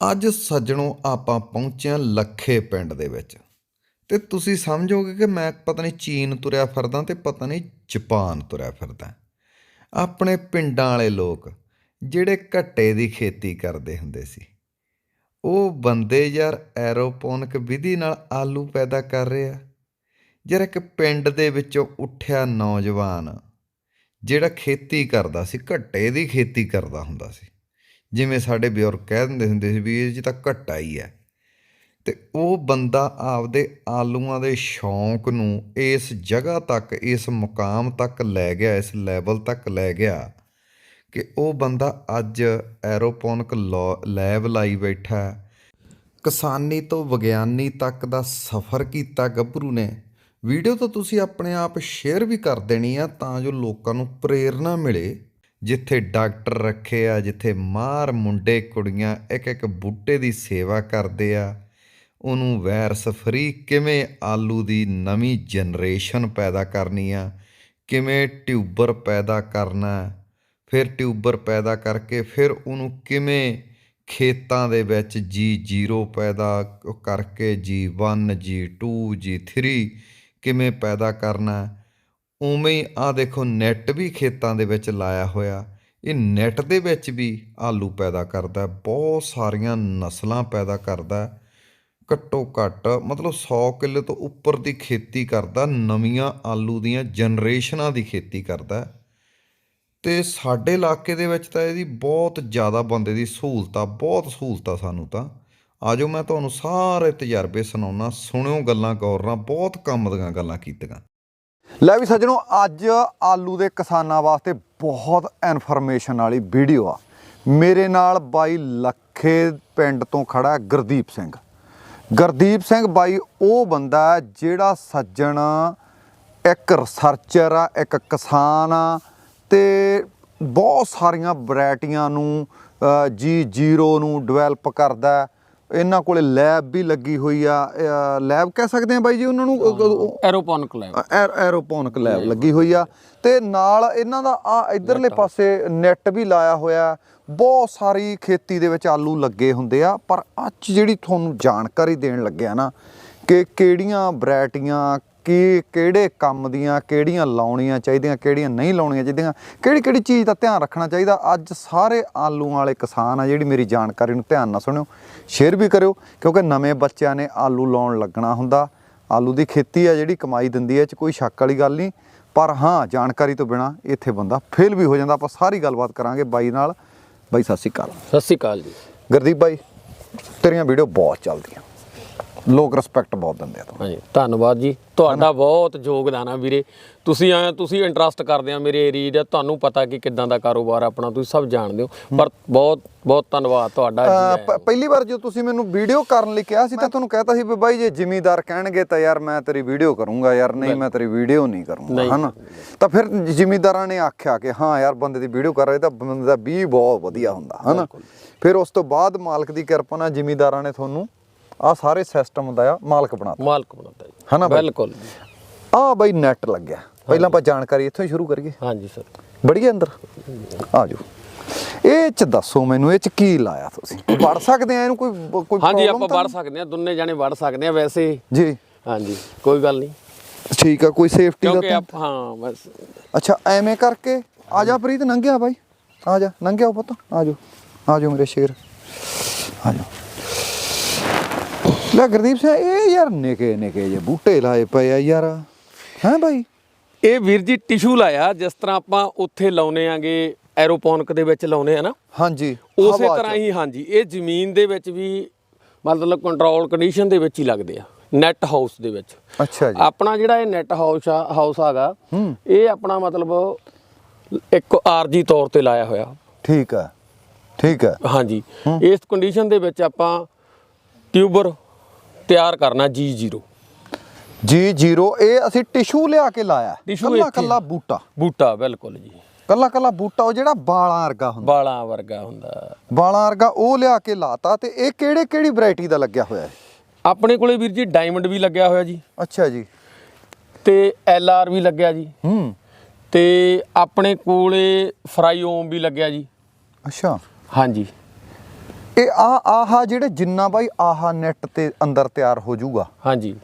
ਅੱਜ ਸੱਜਣੋ ਆਪਾਂ ਪਹੁੰਚੇ ਹਾਂ ਲੱਖੇ ਪਿੰਡ ਦੇ ਵਿੱਚ। ਤੇ ਤੁਸੀਂ ਸਮਝੋਗੇ ਕਿ ਮੈਂ ਪਤਾ ਨਹੀਂ ਚੀਨ ਤੁਰਿਆ ਫਿਰਦਾ ਤੇ ਪਤਾ ਨਹੀਂ ਜਾਪਾਨ ਤੁਰਿਆ ਫਿਰਦਾ। ਆਪਣੇ ਪਿੰਡਾਂ ਵਾਲੇ ਲੋਕ ਜਿਹੜੇ ਘੱਟੇ ਦੀ ਖੇਤੀ ਕਰਦੇ ਹੁੰਦੇ ਸੀ, ਉਹ ਬੰਦੇ ਯਾਰ ਐਰੋਪੋਨਿਕ ਵਿਧੀ ਨਾਲ ਆਲੂ ਪੈਦਾ ਕਰ ਰਹੇ ਆ। ਯਾਰ ਇੱਕ ਪਿੰਡ ਦੇ ਵਿੱਚੋਂ ਉੱਠਿਆ ਨੌਜਵਾਨ ਜਿਹੜਾ ਖੇਤੀ ਕਰਦਾ ਸੀ, ਘੱਟੇ ਦੀ ਖੇਤੀ ਕਰਦਾ ਹੁੰਦਾ ਸੀ। ਜਿਵੇਂ ਸਾਡੇ ਬਜ਼ੁਰਗ ਕਹਿ ਦਿੰਦੇ ਹੁੰਦੇ ਸੀ ਵੀ ਇਹ ਜੀ ਤਾਂ ਘੱਟਾ ਹੀ ਹੈ। ਤੇ ਉਹ ਬੰਦਾ ਆਪਦੇ ਆਲੂਆਂ ਦੇ ਸ਼ੌਂਕ ਨੂੰ ਇਸ ਜਗ੍ਹਾ ਤੱਕ, ਇਸ ਮੁਕਾਮ ਤੱਕ ਲੈ ਗਿਆ, ਇਸ ਲੈਵਲ ਤੱਕ ਲੈ ਗਿਆ ਕਿ ਉਹ ਬੰਦਾ ਅੱਜ ਐਰੋਪੋਨਿਕ ਲੈਬ ਲਾਈ ਬੈਠਾ ਕਿਸਾਨੀ ਤੋਂ ਵਿਗਿਆਨੀ ਤੱਕ ਦਾ ਸਫ਼ਰ ਕੀਤਾ ਗੱਭਰੂ ਨੇ। ਵੀਡੀਓ ਤਾਂ ਤੁਸੀਂ ਆਪਣੇ ਆਪ ਸ਼ੇਅਰ ਵੀ ਕਰ ਦੇਣੀ ਆ ਤਾਂ ਜੋ ਲੋਕਾਂ ਨੂੰ ਪ੍ਰੇਰਣਾ ਮਿਲੇ। ਜਿੱਥੇ ਡਾਕਟਰ ਰੱਖੇ ਆ, ਜਿੱਥੇ ਮਾਰ ਮੁੰਡੇ, ਕੁੜੀਆਂ, ਇੱਕ ਇੱਕ ਬੂਟੇ ਦੀ ਸੇਵਾ ਕਰਦੇ ਆ, ਉਹਨੂੰ ਵਾਇਰਸ ਫਰੀ ਕਿਵੇਂ ਆਲੂ ਦੀ ਨਵੀਂ ਜਨਰੇਸ਼ਨ ਪੈਦਾ ਕਰਨੀ ਆ, ਕਿਵੇਂ ਟਿਊਬਰ ਪੈਦਾ ਕਰਨਾ, ਫਿਰ ਟਿਊਬਰ ਪੈਦਾ ਕਰਕੇ ਫਿਰ ਉਹਨੂੰ ਕਿਵੇਂ ਖੇਤਾਂ ਦੇ ਵਿੱਚ ਜੀ ਜ਼ੀਰੋ ਪੈਦਾ ਕਰਕੇ ਜੀ 1 ਜੀ 2 ਜੀ 3 ਕਿਵੇਂ ਪੈਦਾ ਕਰਨਾ ਉਵੇਂ ਹੀ ਆ ਦੇਖੋ ਨੈਟ ਵੀ ਖੇਤਾਂ ਦੇ ਵਿੱਚ ਲਾਇਆ ਹੋਇਆ। ਇਹ ਨੈਟ ਦੇ ਵਿੱਚ ਵੀ ਆਲੂ ਪੈਦਾ ਕਰਦਾ ਬਹੁਤ ਸਾਰੀਆਂ ਨਸਲਾਂ ਪੈਦਾ ਕਰਦਾ ਘੱਟੋ ਘੱਟ ਮਤਲਬ 100 ਕਿੱਲੇ ਤੋਂ ਉੱਪਰ ਦੀ ਖੇਤੀ ਕਰਦਾ, ਨਵੀਆਂ ਆਲੂ ਦੀਆਂ ਜਨਰੇਸ਼ਨਾਂ ਦੀ ਖੇਤੀ ਕਰਦਾ ਹੈ। ਤੇ ਸਾਡੇ ਇਲਾਕੇ ਦੇ ਵਿੱਚ ਤਾਂ ਇਹਦੀ ਬਹੁਤ ਜ਼ਿਆਦਾ ਬੰਦੇ ਦੀ ਸਹੂਲਤ ਆ ਬਹੁਤ ਸਹੂਲਤਾਂ ਸਾਨੂੰ ਤਾਂ। ਆਜੋ ਮੈਂ ਤੁਹਾਨੂੰ ਸਾਰੇ ਤਜਰਬੇ ਸੁਣਾਉਣਾ ਸੁਣਿਓ ਗੱਲਾਂ, ਗੌਰ ਨਾਲ, ਬਹੁਤ ਕੰਮ ਦੀਆਂ ਗੱਲਾਂ ਕੀਤੀਆਂ। ਲੈ ਵੀ ਸੱਜਣੋ, ਅੱਜ ਆਲੂ ਦੇ ਕਿਸਾਨਾਂ ਵਾਸਤੇ ਬਹੁਤ ਇਨਫੋਰਮੇਸ਼ਨ ਵਾਲੀ ਵੀਡੀਓ ਆ। ਮੇਰੇ ਨਾਲ ਬਾਈ ਲੱਖੇ ਪਿੰਡ ਤੋਂ ਖੜਾ ਗੁਰਦੀਪ ਸਿੰਘ। ਗੁਰਦੀਪ ਸਿੰਘ ਬਾਈ, ਉਹ ਬੰਦਾ ਜਿਹੜਾ ਸੱਜਣ ਇੱਕ ਰਿਸਰਚਰ ਆ, ਇੱਕ ਕਿਸਾਨ ਆ ਤੇ ਬਹੁਤ ਸਾਰੀਆਂ ਵੈਰਾਈਟੀਆਂ ਨੂੰ ਜੀ ਜ਼ੀਰੋ ਨੂੰ ਡਿਵੈਲਪ ਕਰਦਾ ਇਹਨਾਂ ਕੋਲੇ ਲੈਬ ਵੀ ਲੱਗੀ ਹੋਈ ਆ ਲੈਬ ਕਹਿ ਸਕਦੇ ਆ ਬਾਈ ਜੀ ਉਹਨਾਂ ਨੂੰ? Aeroponic lab. ਐਰ ਐਰੋਪੋਨਿਕ ਲੈਬ ਲੱਗੀ ਹੋਈ ਆ। ਤੇ ਨਾਲ ਇਹਨਾਂ ਦਾ ਆ ਇਧਰਲੇ ਪਾਸੇ ਨੈਟ ਵੀ ਲਾਇਆ ਹੋਇਆ। ਬਹੁਤ ਸਾਰੀ ਖੇਤੀ ਦੇ ਵਿੱਚ ਆਲੂ ਲੱਗੇ ਹੁੰਦੇ ਆ ਪਰ ਅੱਜ ਜਿਹੜੀ ਤੁਹਾਨੂੰ ਜਾਣਕਾਰੀ ਦੇਣ ਲੱਗਿਆ ਨਾ ਕਿ ਕਿਹੜੀਆਂ ਵੈਰਾਈਟੀਆਂ ਕੀ ਕਿਹੜੇ ਕੰਮ ਦੀਆਂ ਕਿਹੜੀਆਂ ਲਾਉਣੀਆਂ ਚਾਹੀਦੀਆਂ ਕਿਹੜੀਆਂ ਨਹੀਂ ਲਾਉਣੀਆਂ ਚਾਹੀਦੀਆਂ ਕਿਹੜੀ ਕਿਹੜੀ ਚੀਜ਼ ਦਾ ਧਿਆਨ ਰੱਖਣਾ ਚਾਹੀਦਾ? ਅੱਜ ਸਾਰੇ ਆਲੂਆਂ ਵਾਲੇ ਕਿਸਾਨ ਆ ਜਿਹੜੀ ਮੇਰੀ ਜਾਣਕਾਰੀ ਨੂੰ ਧਿਆਨ ਨਾਲ ਸੁਣਿਓ ਸ਼ੇਅਰ ਵੀ ਕਰਿਓ ਕਿਉਂਕਿ ਨਵੇਂ ਬੱਚਿਆਂ ਨੇ ਆਲੂ ਲਾਉਣ ਲੱਗਣਾ ਹੁੰਦਾ। ਆਲੂ ਦੀ ਖੇਤੀ ਆ ਜਿਹੜੀ ਕਮਾਈ ਦਿੰਦੀ ਹੈ ਚ ਕੋਈ ਸ਼ੱਕ ਵਾਲੀ ਗੱਲ ਨਹੀਂ। ਪਰ ਹਾਂ ਜਾਣਕਾਰੀ ਤੋਂ ਬਿਨਾ ਇੱਥੇ ਬੰਦਾ ਫੇਲ ਵੀ ਹੋ ਜਾਂਦਾ। ਆਪਾਂ ਸਾਰੀ ਗੱਲਬਾਤ ਕਰਾਂਗੇ ਬਾਈ ਨਾਲ। ਬਾਈ ਸਤਿ ਸ਼੍ਰੀ ਅਕਾਲ। ਸਤਿ ਸ਼੍ਰੀ ਅਕਾਲ ਜੀ। ਗੁਰਦੀਪ ਬਾਈ ਤੇਰੀਆਂ ਵੀਡੀਓ ਬਹੁਤ ਚੱਲਦੀਆਂ। ਲੋਕ ਰਿਸਪੈਕਟ ਬਹੁਤ ਦਿੰਦੇ ਆ ਤੁਹਾਨੂੰ। ਹਾਂਜੀ ਧੰਨਵਾਦ ਜੀ। ਤੁਹਾਡਾ ਬਹੁਤ ਯੋਗਦਾਨ ਆ ਵੀਰੇ। ਤੁਸੀਂ ਆਏ ਤੁਸੀਂ ਇੰਟਰਸਟ ਕਰਦੇ ਆ ਮੇਰੇ ਏਰੀਆ ਦਾ ਤੁਹਾਨੂੰ ਪਤਾ ਕਿ ਕਿੱਦਾਂ ਦਾ ਕਾਰੋਬਾਰ ਆ ਆਪਣਾ ਤੁਸੀਂ ਸਭ ਜਾਣਦੇ ਹੋ। ਪਰ ਬਹੁਤ ਬਹੁਤ ਧੰਨਵਾਦ ਤੁਹਾਡਾ ਜੀ ਪਹਿਲੀ ਵਾਰ ਜੋ ਤੁਸੀਂ ਮੈਨੂੰ ਵੀਡੀਓ ਕਰਨ ਲਈ ਕਿਹਾ ਸੀ ਤਾਂ ਤੁਹਾਨੂੰ ਕਹਿਤਾ ਸੀ ਵੀ ਬਾਈ ਜੇ ਜ਼ਿਮੀਦਾਰ ਕਹਿਣਗੇ ਤਾਂ ਯਾਰ ਮੈਂ ਤੇਰੀ ਵੀਡੀਓ ਕਰੂੰਗਾ ਯਾਰ ਨਹੀਂ ਮੈਂ ਤੇਰੀ ਵੀਡੀਓ ਨਹੀਂ ਕਰੂੰਗਾ। ਹਨਾ? ਤਾਂ ਫਿਰ ਜ਼ਿਮੀਦਾਰਾਂ ਨੇ ਆਖਿਆ ਕਿ ਹਾਂ ਯਾਰ ਬੰਦੇ ਦੀ ਵੀਡੀਓ ਕਰ ਰਹੇ ਤਾਂ ਬੰਦੇ ਦਾ ਵੀ ਬਹੁਤ ਵਧੀਆ ਹੁੰਦਾ ਹਨਾ? ਫਿਰ ਉਸ ਤੋਂ ਬਾਅਦ ਮਾਲਕ ਦੀ ਕਿਰਪਾ ਨਾਲ ਜ਼ਿਮੀਦਾਰਾਂ ਨੇ ਤੁਹਾਨੂੰ ਆ ਸਾਰੇ ਸਿਸਟਮ ਦਾ ਆ ਮਾਲਕ ਬਣਾਤਾ। ਮਾਲਕ ਬਣਾਤਾ ਜੀ। ਹਨਾ? ਬਿਲਕੁਲ ਜੀ। ਆ ਬਾਈ ਨੈਟ ਲੱਗਿਆ। ਪਹਿਲਾਂ ਆਪਾਂ ਜਾਣਕਾਰੀ ਇੱਥੋਂ ਹੀ ਸ਼ੁਰੂ ਕਰੀਏ। ਹਾਂਜੀ ਸਰ। ਬੜੀਏ ਅੰਦਰ। ਆ ਜਾਓ। ਇਹ ਚ ਦੱਸੋ ਮੈਨੂੰ ਇਹ ਚ ਕੀ ਲਾਇਆ ਤੁਸੀਂ? ਵੜ ਸਕਦੇ ਆ ਇਹਨੂੰ ਕੋਈ ਕੋਈ ਹਾਂਜੀ ਆਪਾਂ ਵੜ ਸਕਦੇ ਆ ਦੋਨੇ ਜਾਣੇ ਵੜ ਸਕਦੇ ਆ ਵੈਸੇ। ਜੀ। ਹਾਂਜੀ ਕੋਈ ਗੱਲ ਨਹੀਂ। ਠੀਕ ਆ ਕੋਈ ਸੇਫਟੀ ਦਾ ਕਿਉਂਕਿ ਹਾਂ ਬਸ। ਅੱਛਾ ਐਵੇਂ ਕਰਕੇ ਆ ਜਾ ਪ੍ਰੀਤ ਨੰਗਿਆ ਬਾਈ। ਆ ਜਾ ਨੰਗਿਆ ਪੁੱਤ। ਆ ਜਾਓ। ਆ ਜਾਓ ਮੇਰੇ ਸ਼ੇਰ। ਆ ਜਾਓ। ਲੈ ਗੁਰਦੀਪ ਸਿੰਘ ਇਹ ਯਾਰ ਨਿਕੇ ਨਿਕੇ ਜੇ ਬੂਟੇ ਲਾਏ ਪਏ ਆ ਯਾਰ। ਹੈ ਬਾਈ? ਇਹ ਵੀਰ ਜੀ ਟਿਸ਼ੂ ਲਾਇਆ ਜਿਸ ਤਰ੍ਹਾਂ ਆਪਾਂ ਉੱਥੇ ਲਾਉਨੇ ਆਂਗੇ ਐਰੋਪੋਨਿਕ ਦੇ ਵਿੱਚ ਲਾਉਨੇ ਆ ਨਾ। ਹਾਂਜੀ ਉਸੇ। ਤਰ੍ਹਾਂ ਹੀ ਹਾਂਜੀ ਇਹ ਜ਼ਮੀਨ ਦੇ ਵਿੱਚ ਵੀ ਮਤਲਬ ਕੰਟਰੋਲ ਕੰਡੀਸ਼ਨ ਦੇ ਵਿੱਚ ਹੀ ਲੱਗਦੇ ਆ ਨੈਟ ਹਾਊਸ ਦੇ ਵਿੱਚ। ਅੱਛਾ ਜੀ। ਆਪਣਾ ਜਿਹੜਾ ਇਹ ਨੈਟ ਹਾਊਸ ਆ ਹਾਊਸ ਹੈਗਾ ਇਹ ਆਪਣਾ ਮਤਲਬ ਇੱਕ ਆਰਜੀ ਤੌਰ ਤੇ ਲਾਇਆ ਹੋਇਆ। ਠੀਕ ਆ ਠੀਕ ਆ। ਹਾਂਜੀ ਇਸ ਕੰਡੀਸ਼ਨ ਦੇ ਵਿੱਚ ਆਪਾਂ ਟਿਊਬਰ ਤਿਆਰ ਕਰਨਾ ਜੀ ਜ਼ੀਰੋ ਜੀ ਜ਼ੀਰੋ ਇਹ ਅਸੀਂ ਟਿਸ਼ੂ ਲਿਆ ਕੇ ਲਾਇਆ ਟਿਸ਼ੂ ਕੱਲਾ। ਕੱਲਾ ਬੂਟਾ। ਬੂਟਾ ਬਿਲਕੁਲ ਜੀ। ਕੱਲਾ ਕੱਲਾ ਬੂਟਾ ਉਹ ਜਿਹੜਾ ਬਾਲਾਂ ਵਰਗਾ ਹੁੰਦਾ। ਬਾਲਾਂ ਵਰਗਾ ਹੁੰਦਾ। ਬਾਲਾਂ ਵਰਗਾ ਉਹ ਲਿਆ ਕੇ ਲਾਤਾ ਤੇ ਇਹ ਕਿਹੜੇ ਕਿਹੜੀ ਵੈਰਾਈਟੀ ਦਾ ਲੱਗਿਆ ਹੋਇਆ ਹੈ? ਆਪਣੇ ਕੋਲੇ ਵੀਰ ਜੀ ਡਾਇਮੰਡ ਵੀ ਲੱਗਿਆ ਹੋਇਆ ਜੀ। ਅੱਛਾ ਜੀ। ਤੇ ਐਲ ਆਰ ਵੀ ਲੱਗਿਆ ਜੀ। ਹੂੰ। ਤੇ ਆਪਣੇ ਕੋਲੇ ਫਰਾਈਓਮ ਵੀ ਲੱਗਿਆ ਜੀ। ਅੱਛਾ। ਹਾਂਜੀ। ਇਹ ਆ ਆਹਾ ਜਿਹੜੇ ਜਿੰਨਾ ਬਾਈ ਆਹਾ ਨੈਟ ਤੇ ਅੰਦਰ ਤਿਆਰ ਹੋ ਜਾਊਗਾ। ਹਾਂਜੀ।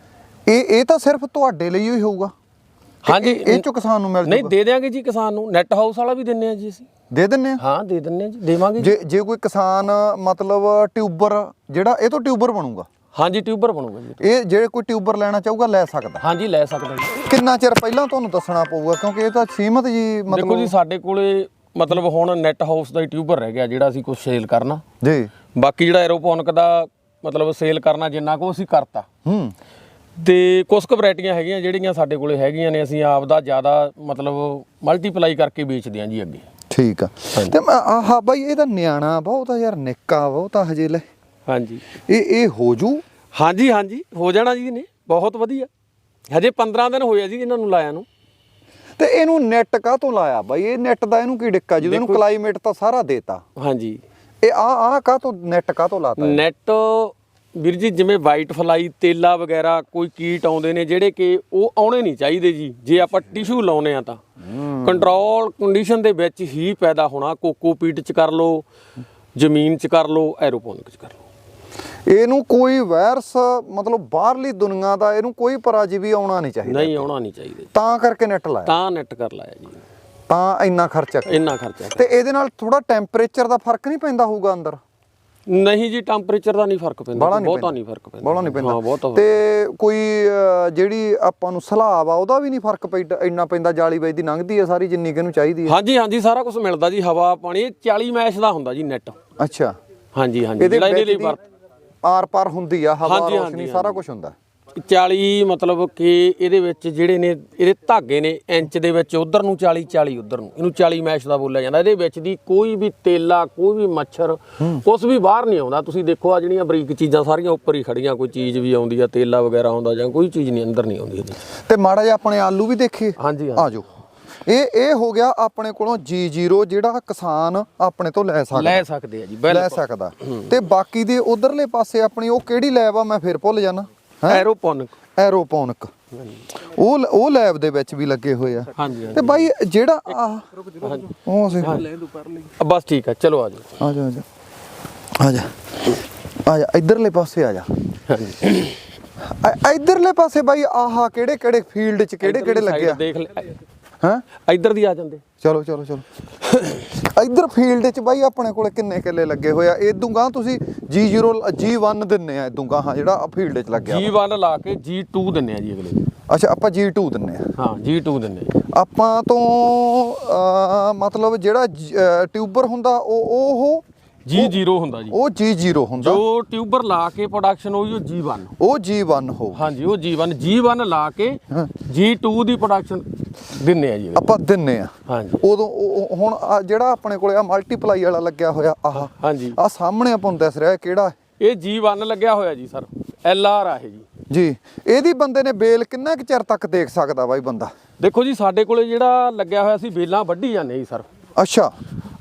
ਇਹ ਇਹ ਤਾਂ ਸਿਰਫ ਤੁਹਾਡੇ ਲਈ ਹੀ ਹੋਊਗਾ। ਹਾਂਜੀ ਇਹ- ਚੋਂ ਕਿਸਾਨ ਨੂੰ ਮਿਲ ਨਹੀਂ ਦੇ ਦਿਆਂਗੇ ਜੀ ਕਿਸਾਨ ਨੂੰ। ਨੈਟ ਹਾਊਸ ਵਾਲਾ ਵੀ ਦਿੰਨੇ ਆ ਜੀ ਅਸੀਂ। ਦੇ ਦਿੰਨੇ ਆ? ਹਾਂ ਦੇ ਦਿੰਨੇ ਆ ਜੀ ਦੇਵਾਂਗੇ ਜੀ। ਜੇ ਕੋਈ ਕਿਸਾਨ ਮਤਲਬ ਟਿਊਬਰ ਜਿਹੜਾ ਇਹ ਤੋਂ ਟਿਊਬਰ ਬਣੂਗਾ? ਹਾਂਜੀ ਟਿਊਬਰ ਬਣੂਗਾ ਜੀ। ਇਹ ਜਿਹੜੇ ਕੋਈ ਟਿਊਬਰ ਲੈਣਾ ਚਾਹੂਗਾ ਲੈ ਸਕਦਾ। ਹਾਂਜੀ ਲੈ ਸਕਦਾ ਜੀ। ਕਿੰਨਾ ਚਿਰ ਪਹਿਲਾਂ ਤੁਹਾਨੂੰ ਦੱਸਣਾ ਪਊਗਾ? ਕਿਉਂਕਿ ਇਹ ਤਾਂ ਸੀਮਤ ਜੀ ਦੇਖੋ ਜੀ ਮਤਲਬ ਸਾਡੇ ਕੋਲੇ ਮਤਲਬ ਹੁਣ ਨੈਟ ਹਾਊਸ ਦਾ ਹੀ ਟਿਊਬਰ ਰਹਿ ਗਿਆ ਜਿਹੜਾ ਅਸੀਂ ਕੁਝ ਸੇਲ ਕਰਨਾ। ਜੀ। ਬਾਕੀ ਜਿਹੜਾ ਐਰੋਪੋਨਿਕ ਦਾ ਮਤਲਬ ਸੇਲ ਕਰਨਾ ਜਿੰਨਾ ਕੋ ਅਸੀਂ ਕਰਤਾ। ਹੂੰ। ਤੇ ਕੁਝ ਕੁ ਵੈਰਾਈਟੀਆਂ ਹੈਗੀਆਂ ਜਿਹੜੀਆਂ ਸਾਡੇ ਕੋਲੇ ਹੈਗੀਆਂ ਨੇ ਅਸੀਂ ਆਪ ਦਾ ਜ਼ਿਆਦਾ ਮਤਲਬ ਮਲਟੀਪਲਾਈ ਕਰਕੇ ਵੇਚਦੇ ਹਾਂ ਜੀ ਅੱਗੇ। ਠੀਕ ਆ। ਤੇ ਆਹਾ ਬਾਈ ਇਹਦਾ ਨਿਆਣਾ ਬਹੁਤ ਆ ਯਾਰ ਨਿੱਕਾ ਬਹੁਤ ਆ ਹਜੇ ਲੈ। ਹਾਂਜੀ। ਇਹ ਇਹ ਹੋ ਜੂ? ਹਾਂਜੀ ਹਾਂਜੀ ਹੋ ਜਾਣਾ ਜੀ ਨੇ ਬਹੁਤ ਵਧੀਆ। ਹਜੇ 15 ਦਿਨ ਹੋਏ ਆ ਜੀ ਇਹਨਾਂ ਨੂੰ ਲਾਇਆ ਨੂੰ। ਤੇ ਇਹਨੂੰ ਨੈਟ ਕਾਹ ਤੋਂ ਲਾਇਆ ਬਾਈ? ਇਹ ਨੈਟ ਦਾ ਇਹਨੂੰ ਕੀ ਡਿੱਕਾ? ਜਦੋਂ ਇਹਨੂੰ ਕਲਾਈਮੇਟ ਤਾਂ ਸਾਰਾ ਦੇਤਾ। ਹਾਂਜੀ। ਇਹ ਆ ਆ ਕਾਹ ਤੋਂ ਨੈਟ ਕਾਹ ਤੋਂ ਲਾਤਾ? ਨੈਟ ਵੀਰ ਜੀ ਜਿਵੇਂ ਵਾਈਟ ਫਲਾਈ ਤੇਲਾ ਵਗੈਰਾ ਕੋਈ ਕੀਟ ਆਉਂਦੇ ਨੇ ਜਿਹੜੇ ਕਿ ਉਹ ਆਉਣੇ ਨਹੀਂ ਚਾਹੀਦੇ ਜੀ। ਜੇ ਆਪਾਂ ਟਿਸ਼ੂ ਲਾਉਨੇ ਆ ਤਾਂ। ਕੰਟਰੋਲ ਕੰਡੀਸ਼ਨ ਦੇ ਵਿੱਚ ਹੀ ਪੈਦਾ ਹੋਣਾ। ਕੋਕੋਪੀਟ ਚ ਕਰ ਲਓ ਜ਼ਮੀਨ ਚ ਕਰ ਲਓ ਐਰੋਪੋਨਿਕ ਚ ਕਰ ਲਓ। ਇਹਨੂੰ ਕੋਈ ਵਾਇਰਸ ਮਤਲਬ ਬਾਹਰਲੀ ਦੁਨੀਆ ਦਾ ਇਹਨੂੰ ਕੋਈ ਪਰਾਜੀਵੀ ਆਉਣਾ ਨਹੀਂ ਚਾਹੀਦਾ। ਨਹੀਂ ਆਉਣਾ ਨਹੀਂ ਚਾਹੀਦਾ। ਤਾਂ ਕਰਕੇ ਨੈਟ ਲਾਇਆ। ਤਾਂ ਨੈਟ ਕਰ ਲਾਇਆ ਜੀ। ਤਾਂ ਇੰਨਾ ਖਰਚਾ ਇੰਨਾ ਖਰਚਾ ਤੇ ਇਹਦੇ ਨਾਲ ਥੋੜਾ ਟੈਂਪਰੇਚਰ ਦਾ ਫ਼ਰਕ ਨਹੀਂ ਪੈਂਦਾ ਹੋਊਗਾ ਅੰਦਰ? ਨਹੀਂ ਜੀ ਟੈਂਪਰੇਚਰ ਦਾ ਨਹੀਂ ਫ਼ਰਕ ਪੈਂਦਾ ਬਹੁਤਾ। ਨਹੀਂ ਫ਼ਰਕ ਪੈਂਦਾ। ਬੋਲਾ ਨਹੀਂ ਪੈਂਦਾ। ਬਹੁਤਾ। ਤੇ ਕੋਈ ਜਿਹੜੀ ਆਪਾਂ ਨੂੰ ਸਲਾਬ ਆ ਉਹਦਾ ਵੀ ਨਹੀਂ ਫ਼ਰਕ ਪੈਂਦਾ ਇੰਨਾ ਪੈਂਦਾ ਜਾਲੀ ਬਾਈ ਦੀ ਲੰਘਦੀ ਹੈ ਸਾਰੀ ਜਿੰਨੀ ਕਿ ਇਹਨੂੰ ਚਾਹੀਦੀ ਹੈ ਹਾਂਜੀ ਹਾਂਜੀ ਸਾਰਾ ਕੁਝ ਮਿਲਦਾ ਜੀ ਹਵਾ ਪਾਣੀ ਇਹ 40 ਮੈਸ਼ ਦਾ ਹੁੰਦਾ ਜੀ ਨੈਟ ਅੱਛਾ। ਹਾਂਜੀ ਹਾਂਜੀ ਜਿਹੜਾ ਇਹਦੇ ਲਈ ਵਰਤ ਆਰ ਪਾਰ ਹੁੰਦੀ ਆ ਹਵਾ ਰੋਸ਼ਨੀ ਸਾਰਾ ਕੁਝ ਹੁੰਦਾ। 40 ਮਤਲਬ ਕਿ ਇਹਦੇ ਵਿੱਚ ਜਿਹੜੇ ਨੇ ਇਹਦੇ ਧਾਗੇ ਨੇ ਇੰਚ ਦੇ ਵਿੱਚ ਉਧਰ ਨੂੰ 40 40 ਉਧਰ ਨੂੰ। ਇਹਨੂੰ 40 ਮੈਸ਼ ਦਾ ਬੋਲਿਆ ਜਾਂਦਾ। ਇਹਦੇ ਵਿੱਚ ਦੀ ਕੋਈ ਵੀ ਤੇਲਾ ਕੋਈ ਵੀ ਮੱਛਰ ਕੁਝ ਵੀ ਬਾਹਰ ਨਹੀਂ ਆਉਂਦਾ। ਤੁਸੀਂ ਦੇਖੋ ਆ ਜਿਹੜੀਆਂ ਬਰੀਕ ਚੀਜ਼ਾਂ ਸਾਰੀਆਂ ਉੱਪਰ ਹੀ ਖੜੀਆਂ। ਕੋਈ ਚੀਜ਼ ਵੀ ਆਉਂਦੀ ਆ ਤੇਲਾ ਵਗੈਰਾ ਆਉਂਦਾ ਜਾਂ ਕੋਈ ਚੀਜ਼ ਨਹੀਂ ਅੰਦਰ ਨਹੀਂ ਆਉਂਦੀ ਇਹਦੇ। ਤੇ ਮਾੜਾ ਜਿਹਾ ਆਪਣੇ ਆਲੂ ਵੀ ਦੇਖੀਏ। ਹਾਂਜੀ ਹਾਂਜੀ। ਆ ਜਾਓ ਇਹ ਇਹ ਹੋ ਗਿਆ ਆਪਣੇ ਕੋਲੋਂ G0 ਜਿਹੜਾ ਕਿਸਾਨ ਆਪਣੇ ਤੋਂ ਲੈ ਸਕਦਾ। ਲੈ ਸਕਦੇ ਆ ਜੀ ਲੈ ਸਕਦਾ। ਤੇ ਬਾਕੀ ਦੇ ਉਧਰਲੇ ਪਾਸੇ ਆਪਣੀ ਉਹ ਕਿਹੜੀ ਲੈਬ ਆ? ਮੈਂ ਫਿਰ ਭੁੱਲ ਜਾਣਾ ਐਰੋਪੋਨਿਕ। ਐਰੋਪੋਨਿਕ। ਉਹ ਉਹ ਲੈਬ ਦੇ ਵਿੱਚ ਵੀ ਲੱਗੇ ਹੋਏ ਆ। ਹਾਂਜੀ ਤੇ ਬਾਈ ਜਿਹੜਾ ਆ ਉਹ ਸੇ ਬਸ ਠੀਕ ਆ ਚਲੋ ਆ ਜਾਓ। ਆ ਜਾ ਆ ਜਾ ਆ ਜਾ। ਆ ਜਾ ਇਧਰਲੇ ਪਾਸੇ ਆ ਜਾ। ਹਾਂਜੀ। ਇਧਰਲੇ ਪਾਸੇ ਬਾਈ ਆਹਾ ਕਿਹੜੇ ਕਿਹੜੇ ਫੀਲਡ ਚ ਕਿਹੜੇ ਕਿਹੜੇ ਲੱਗੇ ਆ? ਦੇਖ ਲੈ। ਹਾਂ ਇੱਧਰ ਦੀ ਆ ਜਾਂਦੇ ਚਲੋ ਚਲੋ ਚਲੋ ਇਧਰ ਫੀਲਡ ਚ ਬਾਈ ਆਪਣੇ ਕੋਲੇ ਕਿੰਨੇ ਕਿੱਲੇ ਲੱਗੇ ਹੋਏ ਆ ਇਦੋਂ ਗਾਂ ਤੁਸੀਂ G0 G1 ਦਿੰਨੇ ਆ ਇਦੋਂ ਗਾਂ ਹਾਂ ਜਿਹੜਾ ਫੀਲਡ ਚ ਲੱਗਿਆ ਵਾ। G1 ਲਾ ਕੇ G2 ਦਿੰਨੇ ਆ ਜੀ ਅਗਲੇ। ਅੱਛਾ ਆਪਾਂ G2 ਦਿੰਨੇ ਆ ਹਾਂ G2 ਦਿੰਨੇ। ਆਪਾਂ ਤੋਂ ਮਤਲਬ ਜਿਹੜਾ ਟਿਊਬਰ ਹੁੰਦਾ ਉਹ ਉਹ G0 ਹੁੰਦਾ ਜੀ। ਉਹ G0 ਹੁੰਦਾ। ਜੋ ਟਿਊਬਰ ਲਾ ਕੇ ਪ੍ਰੋਡਕਸ਼ਨ ਹੋਈ ਉਹ G1 ਉਹ G1 ਹੋ। ਹਾਂਜੀ ਉਹ G1 G1 ਲਾ ਕੇ G2 ਦੀ ਪ੍ਰੋਡਕਸ਼ਨ ਦਿੰਨੇ ਆ ਜੀ। ਆਪਾਂ ਦਿੰਨੇ ਆ। ਹਾਂਜੀ। ਉਦੋਂ ਹੁਣ ਜਿਹੜਾ ਆਪਣੇ ਕੋਲੇ ਆ ਮਲਟੀਪਲਾਈ ਵਾਲਾ ਲੱਗਿਆ ਹੋਇਆ ਆਹ। ਹਾਂਜੀ। ਆ ਸਾਹਮਣੇ ਆਪਾਂ ਨੂੰ ਦਿਸ ਰਿਹਾ ਕਿਹੜਾ? ਇਹ G1 ਲੱਗਿਆ ਹੋਇਆ ਜੀ ਸਰ। LR ਆ ਇਹ ਜੀ। ਜੀ। ਇਹਦੀ ਬੰਦੇ ਨੇ ਬੇਲ ਕਿੰਨਾ ਕੁ ਚਿਰ ਤੱਕ ਦੇਖ ਸਕਦਾ ਬਾਈ ਬੰਦਾ? ਦੇਖੋ ਜੀ ਸਾਡੇ ਕੋਲੇ ਜਿਹੜਾ ਲੱਗਿਆ ਹੋਇਆ ਸੀ ਬੇਲਾਂ ਵੱਢੀ ਜਾਂਦੇ ਜੀ ਸਰ। ਅੱਛਾ।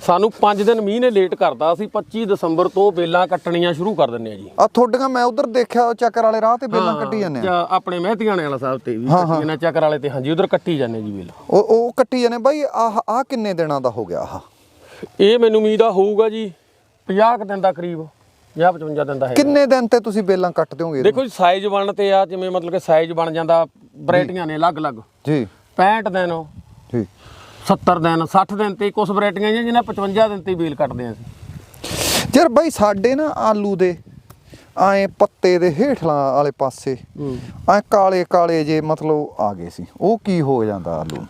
ਸਾਨੂੰ 5 ਦਿਨ ਮੀਂਹ ਨੇ ਲੇਟ ਕਰਦਾ ਅਸੀਂ 25 ਦਸੰਬਰ ਤੋਂ ਬੇਲਾਂ ਕੱਟਣੀਆਂ ਸ਼ੁਰੂ ਕਰ ਦਿੰਨੇ ਆ ਜੀ। ਆ ਤੁਹਾਡੀਆਂ ਮੈਂ ਉਧਰ ਦੇਖਿਆ ਚੱਕਰ ਵਾਲੇ ਰਾਹ ਤੇ ਬੇਲਾਂ ਕੱਟੀ ਜਾਂਦੇ ਆ। ਆਪਣੇ ਮਹਿਤੀਆਣੇ ਵਾਲਾ ਸਾਹਿਬ ਤੇ ਵੀ ਕੱਟੀ ਨਾ ਚੱਕਰ ਵਾਲੇ ਤੇ ਹਾਂਜੀ ਉਧਰ ਕੱਟੀ ਜਾਂਦੇ ਜੀ ਬੇਲ। ਉਹ ਉਹ ਕੱਟੀ ਜਾਂਦੇ ਬਾਈ ਆਹ ਆ ਕਿੰਨੇ ਦਿਨਾਂ ਦਾ ਹੋ ਗਿਆ ਆਹ? ਇਹ ਮੈਨੂੰ ਉਮੀਦ ਆ ਹੋਊਗਾ ਜੀ 50 ਕੁ ਦਿਨ ਦਾ ਕਰੀਬ ਜਾਂ 55 ਦਿਨ ਦਾ ਹੈ ਕਿੰਨੇ ਦਿਨ ਤੇ ਤੁਸੀਂ ਬੇਲਾਂ ਕੱਟ ਦਿਓਗੇ ਦੇਖੋ ਜੀ ਸਾਈਜ਼ ਬਣ ਤੇ ਆ ਜਿਵੇਂ ਮਤਲਬ ਕਿ ਸਾਈਜ਼ ਬਣ ਜਾਂਦਾ ਵੈਰਾਈਟੀਆਂ ਨੇ ਅਲੱਗ-ਅਲੱਗ। ਜੀ। 65 ਦਿਨ। ਜੀ। 70 ਦਿਨ 60 ਦਿਨ ਤੇ ਕੁਝ ਵੈਰਾਈਟੀਆਂ ਨੇ ਜਿਹਨਾਂ 55 ਦਿਨ ਤੇ ਬੇਲ ਕੱਟਦੇ ਆ ਅਸੀਂ। ਯਾਰ ਬਾਈ ਸਾਡੇ ਨਾ ਆਲੂ ਦੇ ਐ ਪੱਤੇ ਦੇ ਹੇਠਲਾਂ ਵਾਲੇ ਪਾਸੇ ਐ ਕਾਲੇ ਕਾਲੇ ਜੇ ਮਤਲਬ ਆ ਗਏ ਸੀ। ਉਹ ਕੀ ਹੋ ਜਾਂਦਾ ਆਲੂ?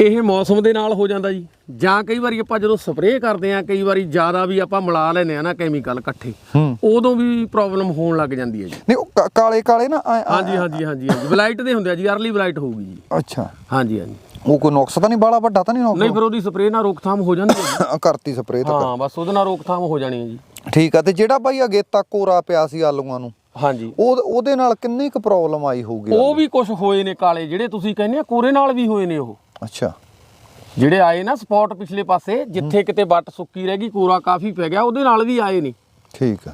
ਇਹ ਮੌਸਮ ਦੇ ਨਾਲ ਹੋ ਜਾਂਦਾ ਜੀ। ਜਾਂ ਕਈ ਵਾਰੀ ਆਪਾਂ ਜਦੋਂ ਸਪਰੇਅ ਕਰਦੇ ਆ ਕਈ ਵਾਰੀ ਜ਼ਿਆਦਾ ਵੀ ਆਪਾਂ ਮਿਲਾ ਲੈਨੇ ਆ ਨਾ ਕੈਮੀਕਲ ਇਕੱਠੇ ਉਦੋਂ ਵੀ ਪ੍ਰੋਬਲਮ ਹੋਣ ਲੱਗ ਜਾਂਦੀ ਹੈ ਜੀ। ਨਹੀਂ ਕਾਲੇ ਕਾਲੇ ਨਾ ਹਾਂਜੀ ਹਾਂਜੀ ਹਾਂਜੀ ਹਾਂਜੀ। ਬਲਾਈਟ ਦੇ ਹੁੰਦੇ ਆ ਜੀ ਅਰਲੀ ਬਲਾਈਟ ਹੋਊਗੀ ਜੀ। ਅੱਛਾ। ਹਾਂਜੀ ਹਾਂਜੀ। ਉਹ ਕੋਈ ਨੁਕਸ ਤਾਂ ਨਹੀਂ ਬਾਲਾ ਵੱਡਾ ਤਾਂ ਨਹੀਂ ਨਹੀਂ ਨੁਕਸ ਫਿਰ ਉਹਦੀ ਸਪਰੇਅ ਨਾਲ ਰੋਕਥਾਮ ਹੋ ਜਾਂਦੀ ਹੈ। ਕਰਤੀ ਸਪਰੇਅ ਤਾਂ ਹਾਂ ਬਸ ਉਹਦੇ ਨਾਲ ਰੋਕਥਾਮ ਹੋ ਜਾਣੀ ਹੈ ਜੀ। ਠੀਕ ਆ ਤੇ ਜਿਹੜਾ ਬਾਈ ਅਗੇਤਾ ਕੋਰਾ ਪਿਆ ਸੀ ਆਲੂਆਂ ਨੂੰ ਹਾਂਜੀ। ਉਹ ਉਹਦੇ ਨਾਲ ਕਿੰਨੀ ਕੁ ਪ੍ਰੋਬਲਮ ਆਈ ਹੋਊਗੀ ਉਹ ਵੀ ਕੁਝ ਹੋਏ ਨੇ ਕਾਲੇ ਜਿਹੜੇ ਤੁਸੀਂ ਕਹਿੰਦੇ ਆ ਕੋਰੇ ਨਾਲ ਵੀ ਹੋਏ ਨੇ ਉਹ। ਅੱਛਾ। ਜਿਹੜੇ ਆਏ ਨਾ ਸਪੌਟ ਪਿਛਲੇ ਪਾਸੇ ਜਿੱਥੇ ਕਿਤੇ ਵੱਟ ਸੁੱਕੀ ਰਹਿ ਗਈ ਕੋਰਾ ਕਾਫੀ ਪੈ ਗਿਆ ਉਹਦੇ ਨਾਲ ਵੀ ਆਏ ਨੇ। ਠੀਕ ਆ।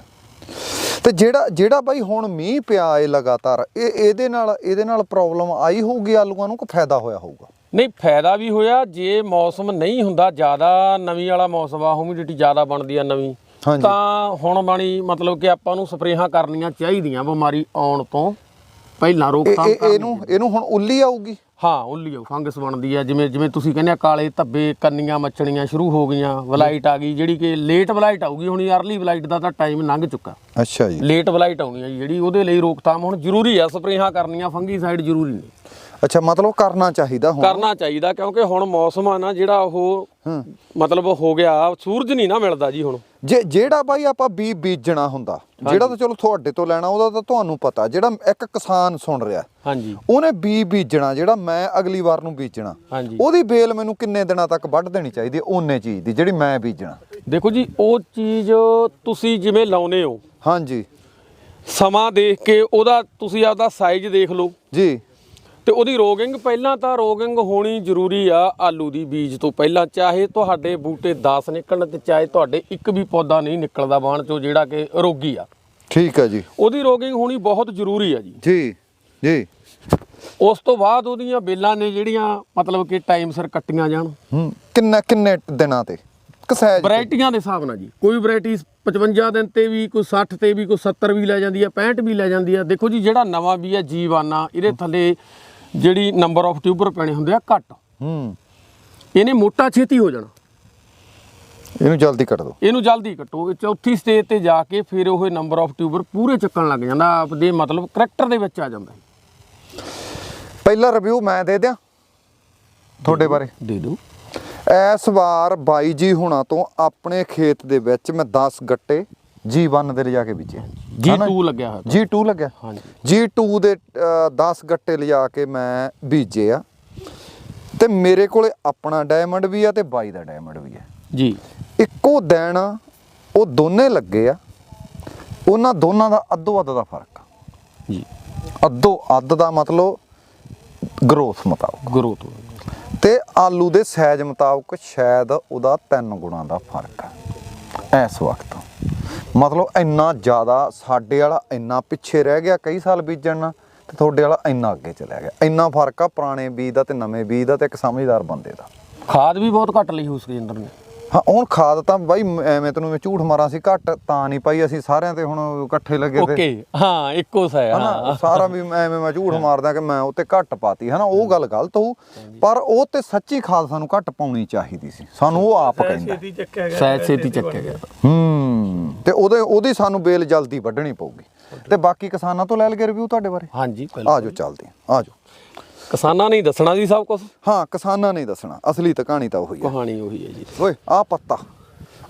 ਤੇ ਜਿਹੜਾ ਜਿਹੜਾ ਬਾਈ ਹੁਣ ਮੀਂਹ ਪਿਆ ਏ ਲਗਾਤਾਰ ਇਹ ਇਹਦੇ ਨਾਲ ਇਹਦੇ ਨਾਲ ਪ੍ਰੋਬਲਮ ਆਈ ਹੋਊਗੀ ਆਲੂਆਂ ਨੂੰ ਕਿ ਫਾਇਦਾ ਹੋਇਆ ਹੋਊਗਾ? ਨਹੀਂ ਫਾਇਦਾ ਵੀ ਹੋਇਆ ਜੇ ਮੌਸਮ ਨਹੀਂ ਹੁੰਦਾ ਜ਼ਿਆਦਾ ਨਵੀਂ ਵਾਲਾ ਮੌਸਮ ਆ ਹਿਊਮਿਡਿਟੀ ਜ਼ਿਆਦਾ ਬਣਦੀ ਆ ਨਵੀਂ। ਤਾਂ ਹੁਣ ਬਾਣੀ ਮਤਲਬ ਕਿ ਆਪਾਂ ਨੂੰ ਸਪਰੇਹਾਂ ਕਰਨੀਆਂ ਚਾਹੀਦੀਆਂ ਬਿਮਾਰੀ ਆਉਣ ਤੋਂ ਪਹਿਲਾਂ ਰੋਕਥਾਮ ਕਰਨੀ ਇਹਨੂੰ ਇਹਨੂੰ ਹੁਣ ਉੱਲੀ ਆਊਗੀ? ਹਾਂ ਉੱਲੀ ਫੰਗਸ ਬਣਦੀ ਆ ਜਿਵੇਂ ਜਿਵੇਂ ਤੁਸੀਂ ਕਹਿੰਦੇ ਆ ਕਾਲੇ ਧੱਬੇ ਕੰਨੀਆਂ ਮੱਛਣੀਆਂ ਸ਼ੁਰੂ ਹੋ ਗਈਆਂ ਵਲਾਈਟ ਆ ਗਈ ਜਿਹੜੀ ਕਿ ਲੇਟ ਵਲਾਈਟ ਆਊਗੀ ਹੁਣ ਅਰਲੀ ਵਲਾਈਟ ਦਾ ਤਾਂ ਟਾਈਮ ਲੰਘ ਚੁੱਕਾ। ਅੱਛਾ ਜੀ। ਲੇਟ ਵਲਾਈਟ ਆਉਣੀ ਆ ਜੀ ਜਿਹੜੀ ਉਹਦੇ ਲਈ ਰੋਕਥਾਮ ਹੁਣ ਜ਼ਰੂਰੀ ਆ ਸਪਰੇਹਾਂ ਕਰਨੀਆਂ ਫੰਗੀਸਾਈਡ ਜ਼ਰੂਰੀ ਨੇ। ਅੱਛਾ ਮਤਲਬ ਕਰਨਾ ਚਾਹੀਦਾ ਹੁਣ। ਕਰਨਾ ਚਾਹੀਦਾ ਕਿਉਂਕਿ ਹੁਣ ਮੌਸਮ ਆ ਨਾ ਜਿਹੜਾ ਉਹ ਮਤਲਬ ਹੋ ਗਿਆ ਸੂਰਜ ਨਹੀਂ ਨਾ ਮਿਲਦਾ ਜੀ ਹੁਣ। ਜੇ ਜਿਹੜਾ ਬਾਈ ਆਪਾਂ ਬੀ ਬੀਜਣਾ ਹੁੰਦਾ ਜਿਹੜਾ ਤਾਂ ਚਲੋ ਤੁਹਾਡੇ ਤੋਂ ਲੈਣਾ ਉਹਦਾ ਤਾਂ ਤੁਹਾਨੂੰ ਪਤਾ ਜਿਹੜਾ ਇੱਕ ਕਿਸਾਨ ਸੁਣ ਰਿਹਾ ਹਾਂਜੀ। ਉਹਨੇ ਬੀ ਬੀਜਣਾ ਜਿਹੜਾ ਮੈਂ ਅਗਲੀ ਵਾਰ ਨੂੰ ਬੀਜਣਾ ਉਹਦੀ ਬੇਲ ਮੈਨੂੰ ਕਿੰਨੇ ਦਿਨਾਂ ਤੱਕ ਵੱਢ ਦੇਣੀ ਚਾਹੀਦੀ ਹੈ ਓਨੇ ਚੀਜ਼ ਦੀ ਜਿਹੜੀ ਮੈਂ ਬੀਜਣਾ। ਦੇਖੋ ਜੀ ਉਹ ਚੀਜ਼ ਤੁਸੀਂ ਜਿਵੇਂ ਲਾਉਨੇ ਹੋ ਹਾਂਜੀ। ਸਮਾਂ ਦੇਖ ਕੇ ਉਹਦਾ ਤੁਸੀਂ ਆਪਦਾ ਸਾਈਜ਼ ਦੇਖ ਲਓ। ਜੀ। ਤੇ ਉਹਦੀ ਰੋਗਿੰਗ ਪਹਿਲਾਂ ਤਾਂ ਰੋਗਿੰਗ ਹੋਣੀ ਜ਼ਰੂਰੀ ਆ ਆਲੂ ਦੀ ਬੀਜ ਤੋਂ ਪਹਿਲਾਂ ਚਾਹੇ ਤੁਹਾਡੇ ਬੂਟੇ 10 ਨਿਕਲਣ ਤੇ ਚਾਹੇ ਤੁਹਾਡੇ ਇੱਕ ਵੀ ਪੌਦਾ ਨਹੀਂ ਨਿਕਲਦਾ ਬਾਣ ਚੋਂ ਜਿਹੜਾ ਕਿ ਰੋਗੀ ਆ। ਠੀਕ ਹੈ ਜੀ। ਉਹਦੀ ਰੋਗਿੰਗ ਹੋਣੀ ਬਹੁਤ ਜ਼ਰੂਰੀ ਆ ਜੀ। ਜੀ ਜੀ। ਉਸ ਤੋਂ ਬਾਅਦ ਉਹਦੀਆਂ ਬੇਲਾਂ ਨੇ ਜਿਹੜੀਆਂ ਮਤਲਬ ਕਿ ਟਾਈਮ ਸਿਰ ਕੱਟੀਆਂ ਜਾਣ। ਹੂੰ ਕਿੰਨੇ ਕਿੰਨੇ ਦਿਨਾਂ ਤੇ? ਕਸੈਜ ਵੈਰਾਈਟੀਆਂ ਦੇ ਹਿਸਾਬ ਨਾਲ ਜੀ। ਕੋਈ ਵੈਰਾਈਟੀ 55 ਦਿਨ ਤੇ ਵੀ ਕੋਈ 60 ਤੇ ਵੀ ਕੋਈ 70 ਵੀ ਲੈ ਜਾਂਦੀ ਆ 65 ਵੀ ਲੈ ਜਾਂਦੀ ਆ। ਦੇਖੋ ਜੀ ਜਿਹੜਾ ਨਵਾਂ ਵੀ ਆ ਜੀਵਾਨਾ ਇਹਦੇ ਥੱਲੇ ਜਿਹੜੀ ਨੰਬਰ ਆਫ ਟਿਊਬਰ ਪੈਣੇ ਹੁੰਦੇ ਆ ਘੱਟ। ਹੂੰ। ਇਹਨੇ ਮੋਟਾ ਛੇਤੀ ਹੋ ਜਾਣਾ। ਇਹਨੂੰ ਜਲਦੀ ਕੱਟ ਦਿਓ ਇਹਨੂੰ ਜਲਦੀ ਕੱਟੋ। ਚੌਥੀ ਸਟੇਜ ਤੇ ਜਾ ਕੇ ਫਿਰ ਉਹ ਨੰਬਰ ਆਫ ਟਿਊਬਰ ਪੂਰੇ ਚੱਕਣ ਲੱਗ ਜਾਂਦਾ। ਆਪਦੇ ਮਤਲਬ ਕਰੈਕਟਰ ਦੇ ਵਿੱਚ ਆ ਜਾਂਦਾ ਪਹਿਲਾ ਰਿਵਿਊ ਮੈਂ ਦੇ ਦਿਆਂ ਤੁਹਾਡੇ ਬਾਰੇ। ਦੇ ਦਿਓ। ਇਸ ਵਾਰ ਬਾਈ ਜੀ ਹੁਣਾਂ ਤੋਂ ਆਪਣੇ ਖੇਤ ਦੇ ਵਿੱਚ ਮੈਂ 10 ਗੱਟੇ G1 ਦੇ ਲਿਜਾ ਕੇ ਬੀਜੇ। G2 ਲੱਗਿਆ ਹੋਇਆ। G2 ਲੱਗਿਆ। ਹਾਂਜੀ। G2 ਦੇ ਅ, 10 ਗੱਟੇ ਲਿਜਾ ਕੇ ਮੈਂ ਬੀਜੇ ਆ। ਤੇ ਮੇਰੇ ਕੋਲੇ ਆਪਣਾ ਡਾਇਮੰਡ ਵੀ ਆ ਤੇ ਬਾਈ ਦਾ ਡਾਇਮੰਡ ਵੀ ਆ। ਜੀ। ਇੱਕੋ ਦਿਨ ਉਹ ਦੋਨੇ ਲੱਗੇ ਆ। ਉਹਨਾਂ ਦੋਨਾਂ ਦਾ ਅੱਧੋ ਅੱਧ ਦਾ ਫ਼ਰਕ ਆ। ਜੀ। ਅੱਧੋ ਅੱਧ ਦਾ ਮਤਲਬ ਗਰੋਥ ਮੁਤਾਬਕ। ਗਰੋਥ ਤੇ ਆਲੂ ਦੇ ਸਾਈਜ਼ ਮੁਤਾਬਕ ਸ਼ਾਇਦ ਉਹਦਾ 3 ਗੁਣਾ ਦਾ ਫ਼ਰਕ ਹੈ ਇਸ ਵਕਤ। ਮਤਲਬ ਇੰਨਾ ਜ਼ਿਆਦਾ ਸਾਡੇ ਵਾਲਾ ਇੰਨਾ ਪਿੱਛੇ ਰਹਿ ਗਿਆ ਕਈ ਸਾਲ ਬੀਜਣ ਨਾਲ ਤੇ ਤੁਹਾਡੇ ਵਾਲਾ ਇੰਨਾ ਅੱਗੇ ਚਲਿਆ ਗਿਆ। ਇੰਨਾ ਫ਼ਰਕ ਆ ਪੁਰਾਣੇ ਬੀਜ ਦਾ ਤੇ ਨਵੇਂ ਬੀਜ ਦਾ ਤੇ ਇੱਕ ਸਮਝਦਾਰ ਬੰਦੇ ਦਾ। ਖਾਦ ਵੀ ਬਹੁਤ ਘੱਟ ਲਈ ਉਸ ਕੇਂਦਰ ਨੇ। ਹਾਂ ਹੁਣ ਖਾਦ ਤਾਂ ਬਾਈ ਐਵੇਂ ਤੈਨੂੰ ਮੈਂ ਝੂਠ ਮਾਰਾਂ ਸੀ ਘੱਟ ਤਾਂ ਨਹੀਂ ਪਾਈ ਅਸੀਂ ਸਾਰਿਆਂ ਤੇ ਹੁਣ ਇਕੱਠੇ ਲੱਗੇ ਤੇ। ਓਕੇ ਹਾਂ ਇੱਕੋ ਸਾ ਹਨਾ ਹਾਂ। ਸਾਰਾ ਵੀ ਮੈਂ- ਐਵੇਂ ਮੈਂ ਝੂਠ ਮਾਰਦਾ ਕਿ ਮੈਂ ਉੱਤੇ ਘੱਟ ਪਾਤੀ ਹਨਾ ਉਹ ਗੱਲ ਗਲਤ ਹੋਊ ਪਰ ਉਹ ਤੇ ਸੱਚੀ ਖਾਦ ਸਾਨੂੰ ਘੱਟ ਪਾਉਣੀ ਚਾਹੀਦੀ ਸੀ ਸਾਨੂੰ ਉਹ ਆਪ ਕਹਿੰਦਾ। ਸਹਿਜ ਛੇਤੀ ਚੱਕਿਆ ਗਿਆ। ਹੂੰ ਤੇ ਉਹਦੇ ਉਹਦੀ ਸਾਨੂੰ ਬੇਲ ਜਲਦੀ ਵੱਢਣੀ ਪਊਗੀ। ਤੇ ਬਾਕੀ ਕਿਸਾਨਾਂ ਤੋਂ ਲੈ ਲਗੇ ਰਿਵਿਊ ਤੁਹਾਡੇ ਬਾਰੇ? ਹਾਂਜੀ ਆ ਜਾਓ ਚੱਲਦੇ ਆ ਆ ਜਾਓ। ਕਿਸਾਨਾਂ ਨੇ ਹੀ ਦੱਸਣਾ ਸੀ ਸਭ ਕੁਝ ਹਾਂ ਕਿਸਾਨਾਂ ਨੇ ਹੀ ਦੱਸਣਾ। ਅਸਲੀ ਤਾਂ ਕਹਾਣੀ ਤਾਂ ਉਹੀ ਆ। ਕਹਾਣੀ ਉਹੀ ਹੈ ਜੀ। ਓਏ ਆ ਪੱਤਾ।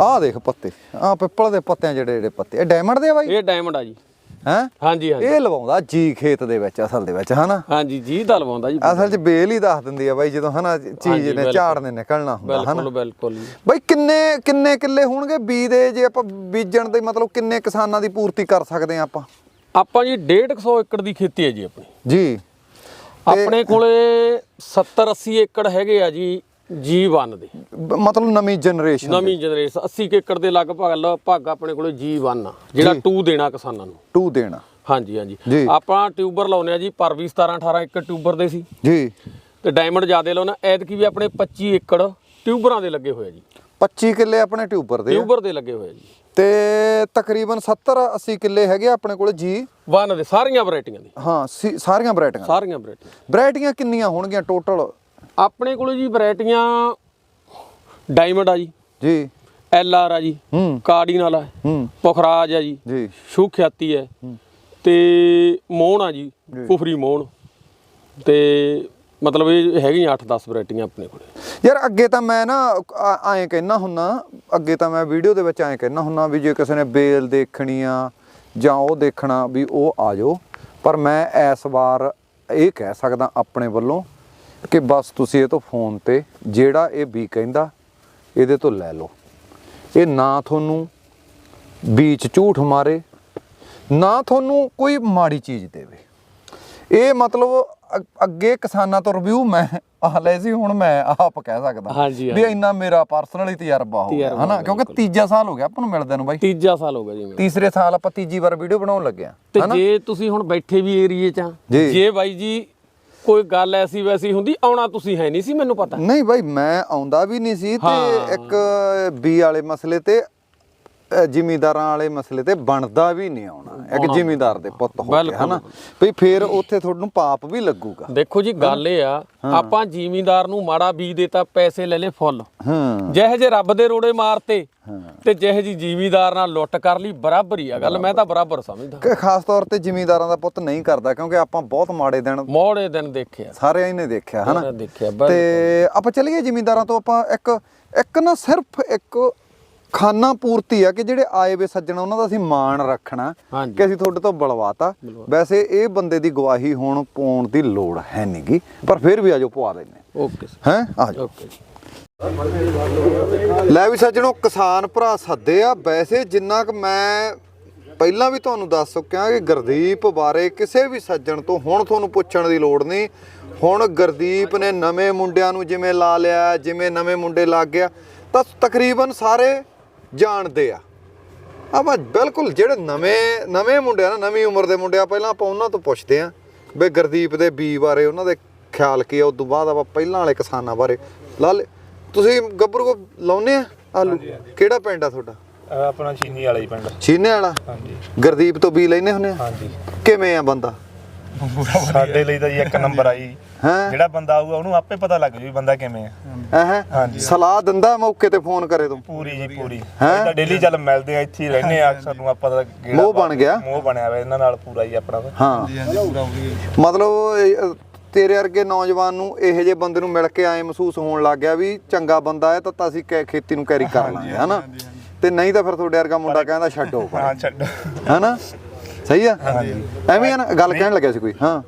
ਆ ਦੇਖ ਪੱਤੇ। ਆ ਪਿੱਪਲ ਦੇ ਪੱਤਿਆਂ ਜਿਹੜੇ ਜਿਹੜੇ ਪੱਤੇ। ਇਹ ਡਾਇਮੰਡ ਦੇ ਆ ਬਾਈ? ਇਹ ਡਾਇਮੰਡ ਆ ਜੀ। ਹੈ? ਹਾਂਜੀ ਹਾਂਜੀ। ਇਹ ਲਵਾਉਂਦਾ ਜੀ ਖੇਤ ਦੇ ਵਿੱਚ ਅਸਲ ਦੇ ਵਿੱਚ ਹਨਾ? ਹਾਂਜੀ ਜੀ ਦਾ ਲਵਾਉਂਦਾ ਜੀ। ਅਸਲ 'ਚ ਬੇਲ ਹੀ ਦੱਸ ਦਿੰਦੀ ਆ ਬਾਈ ਜਦੋਂ ਹਨਾ ਚੀਜ਼ ਨੇ। ਝਾੜ ਨੇ ਨਿਕਲਣਾ ਹੁੰਦਾ ਹਨਾ? ਬਿਲਕੁਲ ਬਿਲਕੁਲ ਜੀ। ਬਾਈ ਕਿੰਨੇ ਕਿੰਨੇ ਕਿੱਲੇ ਹੋਣਗੇ ਬੀ ਦੇ ਜੇ ਆਪਾਂ ਬੀਜਣ ਦੇ ਮਤਲਬ ਕਿੰਨੇ ਕਿਸਾਨਾਂ ਦੀ ਪੂਰਤੀ ਕਰ ਸਕਦੇ ਆ ਆਪਾਂ? ਆਪਾਂ ਜੀ 150 ਏਕੜ ਦੀ ਖੇਤੀ ਹੈ ਜੀ ਆਪਣੀ। ਜੀ। ਆਪਣੇ ਕੋਲੇ 70 80 ਏਕੜ ਹੈਗੇ ਆ ਜੀ G1 ਦੇ। ਮਤਲਬ ਨਵੀਂ ਜਨਰੇਸ਼ਨ ਨਵੀਂ ਜਨਰੇਸ਼ਨ 80 ਕੁ ਏਕੜ ਦੇ ਲਗਭਗ ਲਗਭਗ ਆਪਣੇ ਕੋਲੇ G1 ਆ ਜਿਹੜਾ 2 ਦੇਣਾ ਕਿਸਾਨਾਂ ਨੂੰ। 2 ਦੇਣਾ। ਹਾਂਜੀ ਹਾਂਜੀ। ਆਪਾਂ ਟਿਊਬਰ ਲਾਉਨੇ ਆ ਜੀ ਪਰ ਵੀ 17 18 ਏਕੜ ਟਿਊਬਰ ਦੇ ਸੀ। ਜੀ। ਤੇ ਡਾਇਮੰਡ ਜ਼ਿਆਦਾ ਲਾਉਣਾ ਐਤਕੀ ਵੀ ਆਪਣੇ 25 ਏਕੜ ਟਿਊਬਰਾਂ ਦੇ ਲੱਗੇ ਹੋਏ ਆ ਜੀ। 25 ਕਿੱਲੇ ਆਪਣੇ ਟਿਊਬਰ ਦੇ। ਟਿਊਬਰ ਦੇ ਲੱਗੇ ਹੋਏ ਆ ਜੀ। ਤੇ ਤਕਰੀਬਨ 70 80 ਕਿੱਲੇ ਹੈਗੇ ਆਪਣੇ ਕੋਲ ਜੀ। ਵਨ ਦੇ ਸਾਰੀਆਂ ਵੈਰਾਈਟੀਆਂ ਦੇ। ਹਾਂ ਸੀ- ਸਾਰੀਆਂ ਵੈਰਾਈਟੀਆਂ ਸਾਰੀਆਂ ਵੈਰਾਈਟੀਆਂ। ਵੈਰਾਈਟੀਆਂ ਕਿੰਨੀਆਂ ਹੋਣਗੀਆਂ ਟੋਟਲ? ਆਪਣੇ ਕੋਲੇ ਜੀ ਵੈਰਾਈਟੀਆਂ ਡਾਇਮੰਡ ਆ ਜੀ ਜੀ। ਐਲ ਆਰ ਆ ਜੀ ਹੂੰ। ਕਾਰਡੀਨਲ ਆ ਹੂੰ। ਪੁਖਰਾਜ ਆ ਜੀ ਜੀ। ਸ਼ੁਭ ਖਿਆਤੀ ਹੈ ਤੇ ਮੋਹਣ ਆ ਜੀ ਕੁਫਰੀ ਮੋਹਣ ਤੇ ਮਤਲਬ ਇਹ ਹੈਗੀਆਂ 8-10 ਵੈਰਾਈਟੀਆਂ ਆਪਣੇ ਕੋਲੇ। ਯਾਰ ਅੱਗੇ ਤਾਂ ਮੈਂ ਨਾ ਆ- ਐਂ ਕਹਿਣਾ ਹੁੰਨਾ, ਅੱਗੇ ਤਾਂ ਮੈਂ ਵੀਡੀਓ ਦੇ ਵਿੱਚ ਐਂ ਕਹਿਣਾ ਹੁੰਨਾ ਵੀ ਜੇ ਕਿਸੇ ਨੇ ਬੇਲ ਦੇਖਣੀ ਆ ਜਾਂ ਉਹ ਦੇਖਣਾ ਵੀ ਉਹ ਆ ਜਾਓ। ਪਰ ਮੈਂ ਇਸ ਵਾਰ ਇਹ ਕਹਿ ਸਕਦਾ ਆਪਣੇ ਵੱਲੋਂ ਕਿ ਬਸ ਤੁਸੀਂ ਇਹ ਤੋਂ ਫੋਨ ਤੇ ਜਿਹੜਾ ਇਹ ਵੀ ਕਹਿੰਦਾ, ਇਹਦੇ ਤੋਂ ਲੈ ਲਓ। ਇਹ ਨਾ ਤੁਹਾਨੂੰ ਬੀਚ ਝੂਠ ਮਾਰੇ, ਨਾ ਤੁਹਾਨੂੰ ਕੋਈ ਮਾੜੀ ਚੀਜ਼ ਦੇਵੇ। ਇਹ ਮਤਲਬ ਅੱਗੇ ਕਿਸਾਨਾਂ ਤੋਂ ਰਿਵਿਊ ਮੈਂ ਆ ਲੈ ਸੀ ਹੁਣ ਮੈਂ ਆਪ ਕਹਿ ਸਕਦਾ ਵੀ। ਇੰਨਾ ਮੇਰਾ ਪਰਸਨਲੀ ਤਜਰਬਾ ਹੋ ਗਿਆ ਹਨਾ ਕਿਉਂਕਿ ਤੀਜਾ ਸਾਲ ਹੋ ਗਿਆ ਆਪਾਂ ਨੂੰ ਮਿਲਦੇ ਨੂੰ ਬਾਈ ਤੀਜਾ ਸਾਲ ਹੋ ਗਿਆ ਜੀ ਤੀਸਰੇ ਸਾਲ ਆਪਾਂ ਤੀਜੀ ਵਾਰ ਵੀਡੀਓ ਬਣਾਉਣ ਲੱਗੇ ਆ ਤੇ ਜੇ ਤੁਸੀਂ ਹੁਣ ਬੈਠੇ ਵੀ ਏਰੀਏ 'ਚ ਜੀ। ਬਾਈ ਜੀ ਕੋਈ ਗੱਲ ਐਸੀ ਵੈਸੀ ਹੁੰਦੀ ਆਉਣਾ ਤੁਸੀਂ ਹੈ ਨਹੀਂ ਸੀ ਮੈਨੂੰ ਪਤਾ ਨਹੀਂ ਬਾਈ ਮੈਂ ਆਉਂਦਾ ਵੀ ਨਹੀਂ ਸੀ ਤੇ। ਇੱਕ ਬੀ ਵਾਲੇ ਮਸਲੇ ਤੇ ਜ਼ਿਮੀਂਦਾਰਾਂ ਵਾਲੇ ਮਸਲੇ ਤੇ ਬਣਦਾ ਵੀ ਨਹੀਂ ਆਉਣਾ। ਇੱਕ ਜ਼ਿਮੀਂਦਾਰ ਦੇ ਪੁੱਤ ਹੋ ਕੇ ਹਨਾ? ਵੀ ਫਿਰ ਉੱਥੇ ਤੁਹਾਨੂੰ ਪਾਪ ਵੀ ਲੱਗੂਗਾ। ਦੇਖੋ ਜੀ ਗੱਲ ਇਹ ਆ ਆਪਾਂ ਜ਼ਿਮੀਂਦਾਰ ਨੂੰ ਮਾੜਾ ਬੀਜ ਦੇਤਾ ਪੈਸੇ ਲੈ ਲੇ ਫੁੱਲ। ਹਾਂ। ਜਿਹੇ ਜੇ ਰੱਬ ਦੇ ਰੋੜੇ ਮਾਰਤੇ ਤੇ ਜਿਹੇ ਜੀ ਜ਼ਿਮੀਂਦਾਰ ਨਾਲ ਲੁੱਟ ਕਰ ਲਈ ਬਰਾਬਰ ਹੀ ਆ ਗੱਲ ਮੈਂ ਤਾਂ ਬਰਾਬਰ ਸਮਝਦਾ। ਕਿ ਖਾਸ ਤੌਰ ਤੇ ਜ਼ਿਮੀਂਦਾਰਾਂ ਦਾ ਪੁੱਤ ਨਹੀਂ ਕਰਦਾ ਕਿਉਂਕਿ ਆਪਾਂ ਬਹੁਤ ਮਾੜੇ ਦਿਨ ਮੋੜੇ ਦਿਨ ਦੇਖਿਆ। ਸਾਰਿਆਂ ਨੇ ਦੇਖਿਆ ਹਨਾ। ਤੇ ਆਪਾਂ ਚੱਲੀਏ ਜ਼ਿਮੀਂਦਾਰਾਂ ਤੋਂ ਆਪਾਂ ਇੱਕ ਇੱਕ ਨਾ ਸਿਰਫ ਇੱਕ ਖਾਨਾ ਪੂਰਤੀ ਆ ਕਿ ਜਿਹੜੇ ਆਏ ਵੇ ਸੱਜਣ ਉਹਨਾਂ ਦਾ ਅਸੀਂ ਮਾਣ ਰੱਖਣਾ। ਕਿ ਅਸੀਂ ਤੁਹਾਡੇ ਤੋਂ ਬਲਵਾਤਾ। ਵੈਸੇ ਇਹ ਬੰਦੇ ਦੀ ਗਵਾਹੀ ਹੁਣ ਪਾਉਣ ਦੀ ਲੋੜ ਹੈ ਨਹੀਂਗੀ ਪਰ ਫਿਰ ਵੀ ਆਜੋ ਪਵਾ ਲੈਨੇ ਓਕੇ ਹੈ? ਆਜੋ। ਓਕੇ। ਲੈ ਵੀ ਸੱਜਣੋ ਕਿਸਾਨ ਭਰਾ ਸੱਦੇ ਆ। ਵੈਸੇ ਜਿੰਨਾ ਕਿ ਮੈਂ ਪਹਿਲਾਂ ਵੀ ਤੁਹਾਨੂੰ ਦੱਸ ਚੁੱਕਿਆ ਕਿ ਗੁਰਦੀਪ ਬਾਰੇ ਕਿਸੇ ਵੀ ਸੱਜਣ ਤੋਂ ਹੁਣ ਤੁਹਾਨੂੰ ਪੁੱਛਣ ਦੀ ਲੋੜ ਨਹੀਂ। ਹੁਣ ਗੁਰਦੀਪ ਨੇ ਨਵੇਂ ਮੁੰਡਿਆਂ ਨੂੰ ਜਿਵੇਂ ਲਾ ਲਿਆ ਜਿਵੇਂ ਨਵੇਂ ਮੁੰਡੇ ਲੱਗ ਗਿਆ ਤਾਂ ਤਕਰੀਬਨ ਸਾਰੇ ਜਾਣਦੇ ਆ। ਆਪਾਂ ਬਿਲਕੁਲ ਜਿਹੜੇ ਨਵੇਂ ਨਵੇਂ ਮੁੰਡੇ ਆ ਨਾ ਨਵੀਂ ਉਮਰ ਦੇ ਮੁੰਡੇ ਆ ਪਹਿਲਾਂ ਆਪਾਂ ਉਹਨਾਂ ਤੋਂ ਪੁੱਛਦੇ ਆ ਵੀ ਗੁਰਦੀਪ ਦੇ ਬੀ ਬਾਰੇ ਉਹਨਾਂ ਦੇ ਖਿਆਲ ਕੀ ਆ ਉਸ ਤੋਂ ਬਾਅਦ ਆਪਾਂ ਪਹਿਲਾਂ ਵਾਲੇ ਕਿਸਾਨਾਂ ਬਾਰੇ। ਲਾ ਲੈ ਤੁਸੀਂ ਗੱਭਰੂ ਕੋ ਲਾਉਨੇ ਆ ਆਲੂ? ਕਿਹੜਾ ਪਿੰਡ ਆ ਤੁਹਾਡਾ? ਆਪਣਾ ਚੀਨੀ ਵਾਲਾ ਹੀ ਪਿੰਡ। ਛੀਨੇ ਵਾਲਾ? ਹਾਂਜੀ। ਗੁਰਦੀਪ ਤੋਂ ਬੀ ਲੈਨੇ ਹੁੰਨੇ ਆ? ਹਾਂਜੀ। ਕਿਵੇਂ ਆ ਬੰਦਾ? ਸਾਡੇ ਲਈ ਤਾਂ ਜੀ ਇੱਕ ਨੰਬਰ ਆਈ। ਹੈਂ? ਜਿਹੜਾ ਬੰਦਾ ਆਊਗਾ ਉਹਨੂੰ ਆਪੇ ਪਤਾ ਲੱਗ ਜੂ ਵੀ ਬੰਦਾ ਕਿਵੇਂ ਆ। ਹਾਂਜੀ। ਸਲਾਹ ਦਿੰਦਾ ਮੌਕੇ ਤੇ ਫੋਨ ਕਰੇ ਤੂੰ। ਪੂਰੀ ਜੀ ਪੂਰੀ ਹੈਂ? ਤਾਂ ਡੇਲੀ ਚੱਲ ਮਿਲਦੇ ਆ ਇੱਥੇ ਹੀ ਰਹਿੰਦੇ ਆ ਸਾਨੂੰ ਆਪਾਂ ਦਾ ਮੋਹ ਬਣ ਗਿਆ? ਮੋਹ ਬਣਿਆ ਵਾ ਇਹਨਾਂ ਨਾਲ ਪੂਰਾ ਹੀ ਆਪਣਾ ਤਾਂ। ਹਾਂ। ਮਤਲਬ ਇਹ, ਤੇਰੇ ਵਰਗੇ ਨੌਜਵਾਨ ਨੂੰ ਇਹੋ ਜਿਹੇ ਬੰਦੇ ਨੂੰ ਮਿਲ ਕੇ ਐ ਮਹਿਸੂਸ ਹੋਣ ਲੱਗ ਗਿਆ ਵੀ ਚੰਗਾ ਬੰਦਾ ਹੈ ਤਾਂ ਤਾਂ ਅਸੀਂ ਖੇਤੀ ਨੂੰ ਕੈਰੀ ਕਰ ਲਾਂਗੇ ਹਨਾ? ਤੇ ਨਹੀਂ ਤਾਂ ਫਿਰ ਤੁਹਾਡੇ ਵਰਗਾ ਮੁੰਡਾ ਕਹਿੰਦਾ ਛੱਡੋ। ਪਰ ਹਾਂ ਛੱਡ। ਹਨਾ? ਸਹੀ ਆ? ਐਵੇਂ ਆ ਨਾ ਗੱਲ ਕਹਿਣ ਲੱਗਿਆ ਸੀ ਕੋਈ? ਹਾਂ।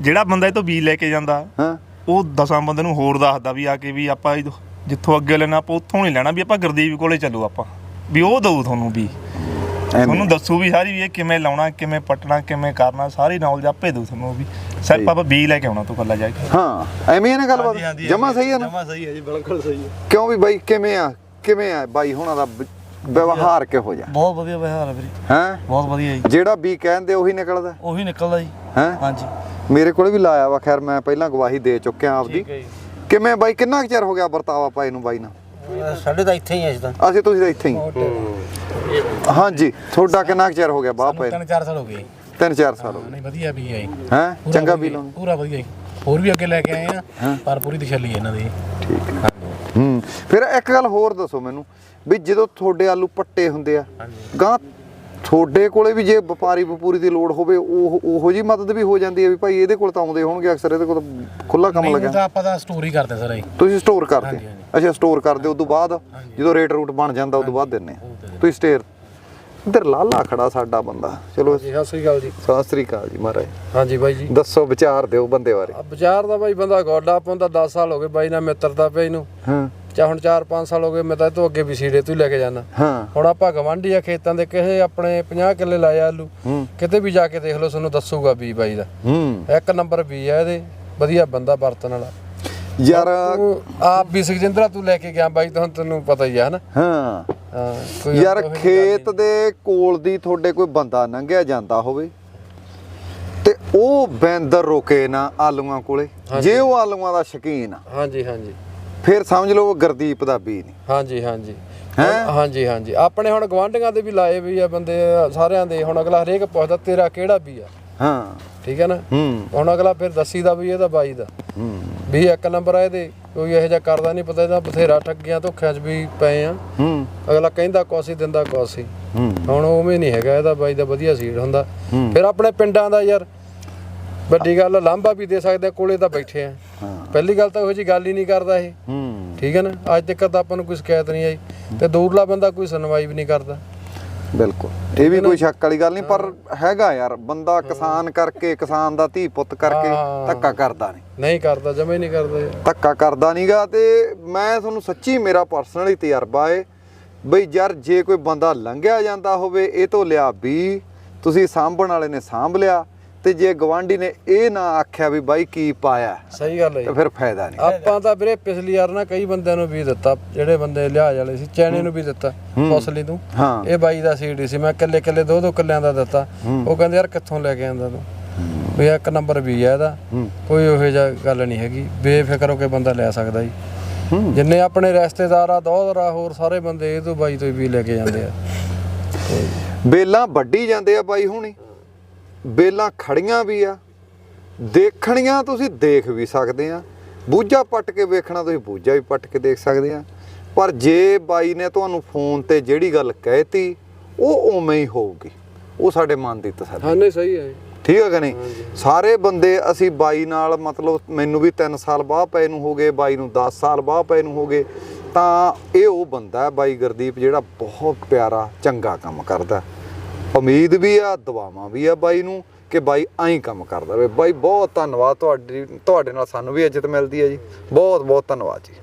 ਜਿਹੜਾ ਬੰਦਾ ਇਹ ਤੋਂ ਬੀਜ ਲੈ ਕੇ ਜਾਂਦਾ ਹਾਂ। ਉਹ ਦਸਾਂ ਬੰਦੇ ਨੂੰ ਹੋਰ ਦੱਸਦਾ ਵੀ ਆ ਕੇ ਵੀ ਆਪਾਂ ਇਹ ਜਿੱਥੋਂ ਅੱਗੇ ਲੈਣਾ ਆਪਾਂ ਉੱਥੋਂ ਨਹੀਂ ਲੈਣਾ ਵੀ ਆਪਾਂ ਗੁਰਦੀਪ ਕੋਲੇ ਚੱਲੋ ਆਪਾਂ। ਵੀ ਉਹ ਦਊ ਤੁਹਾਨੂੰ ਵੀ। ਤੁਹਾਨੂੰ ਦੱਸੂ ਵੀ ਸਾਰੀ ਵੀ ਇਹ ਕਿਵੇਂ ਲਾਉਣਾ ਕਿਵੇਂ ਪੱਟਣਾ ਕਿਵੇਂ ਕਰਨਾ ਸਾਰੀ ਨੌਲੇਜ ਆਪੇ ਦਊ ਤੁਹਾਨੂੰ ਵੀ। ਸਿਰਫ ਆਪਾਂ ਬੀਜ ਲੈ ਕੇ ਆਉਣਾ ਤੋਂ ਕੱਲਾ ਜਾ ਕੇ। ਹਾਂ ਐਵੇਂ ਆ ਨਾ ਗੱਲਬਾਤ? ਜਮਾ ਸਹੀ ਆ ਨਾ? ਜਮਾ ਸਹੀ ਹੈ ਜੀ ਬਿਲਕੁਲ ਸਹੀ ਹੈ। ਕਿਉਂ ਵੀ ਬਾਈ ਕਿਵੇਂ ਆ? ਕਿਵੇਂ ਆ ਬਾਈ ਹੁਣਾਂ ਦਾ ਬ- ਵਿਵਹਾਰ ਕਿਹੋ ਜਿਹਾ? ਬਹੁਤ ਵਧੀਆ ਵਿਹਾਰ ਹੈ ਵੀਰੇ। ਹੈ? ਬਹੁਤ ਵਧੀਆ ਜੀ। ਜਿਹੜਾ ਵੀ ਕਹਿੰਦੇ ਉਹੀ ਨਿਕਲਦਾ। ਉਹੀ ਨਿਕਲਦਾ ਜੀ। ਹੈ? ਹਾਂਜੀ। ਮੇਰੇ ਕੋਲ ਵੀ ਲਾਇਆ ਵਾ ਖੈਰ ਮੈਂ ਪਹਿਲਾਂ ਗਵਾਹੀ ਦੇ ਚੁੱਕਿਆ ਆਪਦੀ। ਕਿਵੇਂ ਬਾਈ ਕਿੰਨਾ ਚਿਰ ਹੋ ਗਿਆ ਵਰਤਾਵਾ ਪਾਏ ਨੂੰ ਬਾਈ ਨਾਲ? ਸਾਡੇ ਤਾਂ ਇੱਥੇ ਹੀ ਆ ਅਸੀਂ ਤਾਂ ਅਸੀਂ ਤੁਸੀਂ ਤਾਂ ਇੱਥੇ ਹੀ ਹਾਂਜੀ ਤੁਹਾਡਾ ਕਿੰਨਾ ਚਿਰ ਹੋ ਗਿਆ ਬਾਹ ਪਏ ਤਿੰਨ ਚਾਰ ਸਾਲ ਹੋ ਗਏ। ਤਿੰਨ ਚਾਰ ਸਾਲ ਹੋ ਨਹੀਂ ਵਧੀਆ ਵੀ ਆਈ ਗਏ ਹੈ ਚੰਗਾ ਵੀ ਲਾਉਣ। ਪੂਰਾ ਵਧੀਆ। ਹੋਰ ਵੀ ਅੱਗੇ ਲੈ ਕੇ ਆਏ ਆ ਪਰ ਪੂਰੀ ਤਸੱਲੀ ਹੈ ਇਹਨਾਂ ਦੀ। ਹੂੰ। ਫਿਰ ਇੱਕ ਗੱਲ ਹੋਰ ਦੱਸੋ ਮੈਨੂੰ ਵੀ ਜਦੋਂ ਤੁਹਾਡੇ ਆਲੂ ਪੱਟੇ ਹੁੰਦੇ ਆ ਗਾਂ ਤੁਹਾਡੇ ਕੋਲੇ ਵੀ ਜੇ ਵਪਾਰੀ ਵਪੂਰੀ ਦੀ ਲੋੜ ਹੋਵੇ ਉਹ ਉਹੋ ਜੀ ਮਦਦ ਵੀ ਹੋ ਜਾਂਦੀ ਹੈ ਵੀ ਭਾਈ ਇਹਦੇ ਕੋਲ ਤਾਂ ਆਉਂਦੇ ਹੋਣਗੇ ਅਕਸਰ ਇਹਦੇ ਕੋਲ ਖੁੱਲਾ ਕੰਮ ਲੱਗਿਆ ਤਾਂ ਆਪਾਂ ਤਾਂ ਸਟੋਰੀ ਕਰਦੇ ਸਰ। ਜੀ ਤੁਸੀਂ ਸਟੋਰ ਕਰਦੇ ਅੱਛਾ ਸਟੋਰ ਕਰਦੇ ਉਸ ਤੋਂ ਬਾਅਦ ਜਦੋਂ ਰੇਟ ਰੂਟ ਬਣ ਜਾਂਦਾ ਉਸ ਤੋਂ ਬਾਅਦ ਦਿੰਨੇ ਤੁਸੀਂ ਸਟੇਰ ਇੱਧਰ ਲਾਲਾ ਖੜਾ ਸਾਡਾ ਬੰਦਾ। ਚਲੋ। ਸਤਿ ਸ੍ਰੀ ਅਕਾਲ ਜੀ। ਸਤਿ ਸ੍ਰੀ ਅਕਾਲ ਜੀ ਮਹਾਰਾਜ। ਹਾਂਜੀ ਬਾਈ ਜੀ। ਦੱਸੋ ਵਿਚਾਰ ਦਿਓ ਬੰਦੇ ਬਾਰੇ। ਬਾਜ਼ਾਰ ਦਾ ਬਾਈ ਬੰਦਾ ਗੋਡਾ ਆਪਾਂ ਤਾਂ 10 ਸਾਲ ਹੋ ਗਏ ਬਾਈ ਨਾਲ ਮਿੱਤਰਤਾ ਪਈ ਨੂੰ। ਹਾਂ। ਚਾ ਹੁਣ 4-5 ਸਾਲ ਹੋ ਗਏ ਮੈਂ ਤਾਂ ਇਹ ਤੋਂ ਅੱਗੇ ਵੀ ਸੀੜੇ ਤੋਂ ਹੀ ਲੈ ਕੇ ਜਾਣਾ ਹਾਂ। ਹੁਣ ਆਪਾਂ ਗਵਾਂਢੀ ਆ ਖੇਤਾਂ ਦੇ ਕਿਸੇ ਆਪਣੇ 50 ਕਿੱਲੇ ਲਾਏ ਆਲੂ ਕਿਤੇ ਵੀ ਜਾ ਕੇ ਦੇਖ ਲਓ ਤੁਹਾਨੂੰ ਦੱਸੂਗਾ ਵੀ ਬਾਈ ਦਾ। ਇੱਕ ਨੰਬਰ ਵੀ ਆ ਇਹਦੇ ਵਧੀਆ ਬੰਦਾ ਵਰਤਣ ਵਾਲਾ। ਯਾਰ ਆਪ ਵੀ ਸੁਖਜਿੰਦਰਾ ਤੂੰ ਲੈ ਕੇ ਗਿਆ ਬਾਈ ਤਾਂ ਹੁਣ ਤੈਨੂੰ ਪਤਾ ਹੀ ਆ ਹਨਾ? ਹਾਂ। ਯਾਰ ਖੇਤ ਦੇ ਕੋਲ ਦੀ ਤੁਹਾਡੇ ਕੋਈ ਬੰਦਾ ਲੰਘਿਆ ਜਾਂਦਾ ਹੋਵੇ ਤੇ ਉਹ ਬੈਂਦਰ ਰੁਕੇ ਨਾ ਆਲੂਆਂ ਕੋਲੇ ਜੇ ਉਹ ਆਲੂਆਂ ਦਾ ਸ਼ਕੀਨ ਆ। ਹਾਂਜੀ ਹਾਂਜੀ। ਫਿਰ ਸਮਝ ਲਓ ਉਹ ਗੁਰਦੀਪ ਦਾ ਬੀ ਨਹੀਂ। ਹਾਂਜੀ ਹਾਂਜੀ। ਹੈਂ? ਹਾਂਜੀ ਹਾਂਜੀ। ਆਪਣੇ ਹੁਣ ਗਵਾਂਢੀਆਂ ਦੇ ਵੀ ਲਾਏ ਵੀ ਆ ਬੰਦੇ ਸਾਰਿਆਂ ਦੇ। ਹੁਣ ਅਗਲਾ ਹਰੇਕ ਪੁੱਛਦਾ ਤੇਰਾ ਕਿਹੜਾ ਵੀ ਆ? ਹਾਂ। ਠੀਕ ਹੈ ਨਾ? ਹੂੰ। ਹੁਣ ਅਗਲਾ ਫਿਰ ਦੱਸੀਦਾ ਵੀ ਇਹਦਾ ਬਾਈ ਦਾ। ਹੂੰ। ਵੀ ਇੱਕ ਨੰਬਰ ਆ ਇਹਦੇ ਕੋਈ ਇਹੋ ਜਿਹਾ ਕਰਦਾ ਨਹੀਂ ਪਤਾ ਇਹਦਾ ਬਥੇਰਾ ਠੱਗੀਆਂ ਧੋਖਿਆਂ 'ਚ ਵੀ ਪਏ ਆ। ਹੂੰ। ਅਗਲਾ ਕਹਿੰਦਾ ਕੋਸੀ ਦਿੰਦਾ ਕੋਸੀ ਹੂੰ। ਹੁਣ ਉਵੇਂ ਨਹੀਂ ਹੈਗਾ ਇਹਦਾ ਬਾਈ ਦਾ ਵਧੀਆ ਸੀਡ ਹੁੰਦਾ। ਫਿਰ ਆਪਣੇ ਪਿੰਡਾਂ ਦਾ ਯਾਰ ਵੱਡੀ ਗੱਲ ਲਾਂਭਾ ਵੀ ਦੇ ਸਕਦੇ ਆ, ਕੋਲੇ ਤਾਂ ਬੈਠੇ ਆ। ਪਹਿਲੀ ਗੱਲ ਤਾਂ ਉਹ ਜੀ ਗੱਲ ਹੀ ਨਹੀਂ ਕਰਦਾ ਇਹ। ਠੀਕ ਹੈ ਨਾ? ਅੱਜ ਤੱਕ ਤਾਂ ਆਪਾਂ ਨੂੰ ਕੋਈ ਸ਼ਿਕਾਇਤ ਨਹੀਂ ਆਈ। ਤੇ ਦੂਰਲਾ ਬੰਦਾ ਕੋਈ ਸੁਣਵਾਈ ਵੀ ਨਹੀਂ ਕਰਦਾ। ਬਿਲਕੁਲ। ਇਹ ਵੀ ਕੋਈ ਸ਼ੱਕ ਵਾਲੀ ਗੱਲ ਨਹੀਂ ਪਰ ਹੈਗਾ ਯਾਰ ਬੰਦਾ ਕਿਸਾਨ ਕਰਕੇ ਕਿਸਾਨ ਦਾ ਧੀ ਪੁੱਤ ਕਰਕੇ। ਧੱਕਾ ਕਰਦਾ ਨਹੀਂ। ਨਹੀਂ ਕਰਦਾ ਜਮੇ ਨਹੀਂ ਕਰਦਾ ਧੱਕਾ ਕਰਦਾ ਨਹੀਂਗਾ ਤੇ ਮੈਂ ਤੁਹਾਨੂੰ ਸੱਚੀ ਮੇਰਾ ਪਰਸਨਲੀ ਤਜਰਬਾ ਏ ਬਈ ਯਾਰ ਜੇ ਕੋਈ ਬੰਦਾ ਲੰਘਿਆ ਜਾਂਦਾ ਹੋਵੇ ਇਹ ਤੋਂ ਲਿਆ ਵੀ ਤੁਸੀਂ ਸਾਂਭਣ ਵਾਲੇ ਨੇ ਸਾਂਭ ਲਿਆ ਤੇ ਜੇ ਗਵਾਂਢੀ ਨੇ ਇਹ ਨਾ ਆਖਿਆ ਵੀ ਬਾਈ ਕੀ ਪਾਇਆ ਸਹੀ ਗੱਲ ਹੈ ਤੇ। ਫਿਰ ਫਾਇਦਾ ਨਹੀਂ। ਆਪਾਂ ਤਾਂ ਵੀਰੇ ਪਿਛਲੀ ਵਾਰ ਨਾ ਕਈ ਬੰਦਿਆਂ ਨੂੰ ਵੀ ਦਿੱਤਾ ਜਿਹੜੇ ਬੰਦੇ ਲਿਹਾਜ਼ ਵਾਲੇ ਸੀ ਚੈਣੇ ਨੂੰ ਵੀ ਦਿੱਤਾ ਫਸਲੀ ਤੂੰ। ਇਹ ਬਾਈ ਦਾ ਸੀਡੀ ਸੀ ਮੈਂ ਕਿੱਲੇ ਕਿੱਲੇ ਦੋ ਦੋ ਕਿੱਲਿਆਂ ਦਾ ਦਿੱਤਾ। ਉਹ ਕਹਿੰਦੇ ਯਾਰ ਕਿੱਥੋਂ ਲੈ ਕੇ ਆਂਦਾ ਤੂੰ? ਵੀ ਇੱਕ ਨੰਬਰ ਵੀ ਆ ਇਹਦਾ। ਕੋਈ ਉਹੋ ਜਿਹਾ ਗੱਲ ਨਹੀਂ ਹੈਗੀ। ਬੇਫਿਕਰ ਹੋ ਕੇ ਬੰਦਾ ਲੈ ਸਕਦਾ ਜੀ। ਜਿੰਨੇ ਆਪਣੇ ਰਿਸ਼ਤੇਦਾਰ ਆ ਦੋਹਰਾ ਹੋਰ ਸਾਰੇ ਬੰਦੇ ਇਹ ਤੋਂ ਬਾਈ ਤੋਂ ਵੀ ਲੈ ਕੇ ਜਾਂਦੇ ਆ। ਬੇਲਾਂ ਵੱਢੀ ਜਾਂਦੇ ਆ ਬਾਈ ਹੁਣੀ। ਬੇਲਾਂ ਖੜੀਆਂ ਵੀ ਆ ਦੇਖਣੀਆਂ ਤੁਸੀਂ ਦੇਖ ਵੀ ਸਕਦੇ ਆ। ਬੂਝਾ ਪੱਟ ਕੇ ਵੇਖਣਾ ਤੁਸੀਂ ਬੂਝਾ ਵੀ ਪੱਟ ਕੇ ਦੇਖ ਸਕਦੇ ਆ। ਪਰ ਜੇ ਬਾਈ ਨੇ ਤੁਹਾਨੂੰ ਫੋਨ ਤੇ ਜਿਹੜੀ ਗੱਲ ਕਹਿਤੀ ਉਹ ਉਵੇਂ ਹੀ ਹੋਊਗੀ। ਉਹ ਸਾਡੇ ਮਨ ਦੀ ਤਸੱਲੀ। ਹਾਂ ਨਹੀਂ ਸਹੀ ਹੈ ਠੀਕ ਹੈ ਕਿ ਨਹੀਂ? ਸਾਰੇ ਬੰਦੇ ਅਸੀਂ ਬਾਈ ਨਾਲ ਮਤਲਬ ਮੈਨੂੰ ਵੀ 3 ਸਾਲ ਬਾਅਦ ਪਏ ਨੂੰ ਹੋ ਗਏ ਬਾਈ ਨੂੰ 10 ਸਾਲ ਬਾਅਦ ਪਏ ਨੂੰ ਹੋ ਗਏ ਤਾਂ ਇਹ ਉਹ ਬੰਦਾ ਹੈ ਬਾਈ ਗੁਰਦੀਪ ਜਿਹੜਾ ਬਹੁਤ ਪਿਆਰਾ ਚੰਗਾ ਕੰਮ ਕਰਦਾ। ਉਮੀਦ ਵੀ ਆ, ਦੁਆਵਾਂ ਵੀ ਆ ਬਾਈ ਨੂੰ ਕਿ ਬਾਈ ਐਂ ਕੰਮ ਕਰਦਾ ਵੇ ਬਾਈ ਬਹੁਤ ਧੰਨਵਾਦ ਤੁਹਾਡੀ, ਤੁਹਾਡੇ ਨਾਲ ਸਾਨੂੰ ਵੀ ਇੱਜ਼ਤ ਮਿਲਦੀ ਹੈ ਜੀ। ਬਹੁਤ ਬਹੁਤ ਧੰਨਵਾਦ ਜੀ।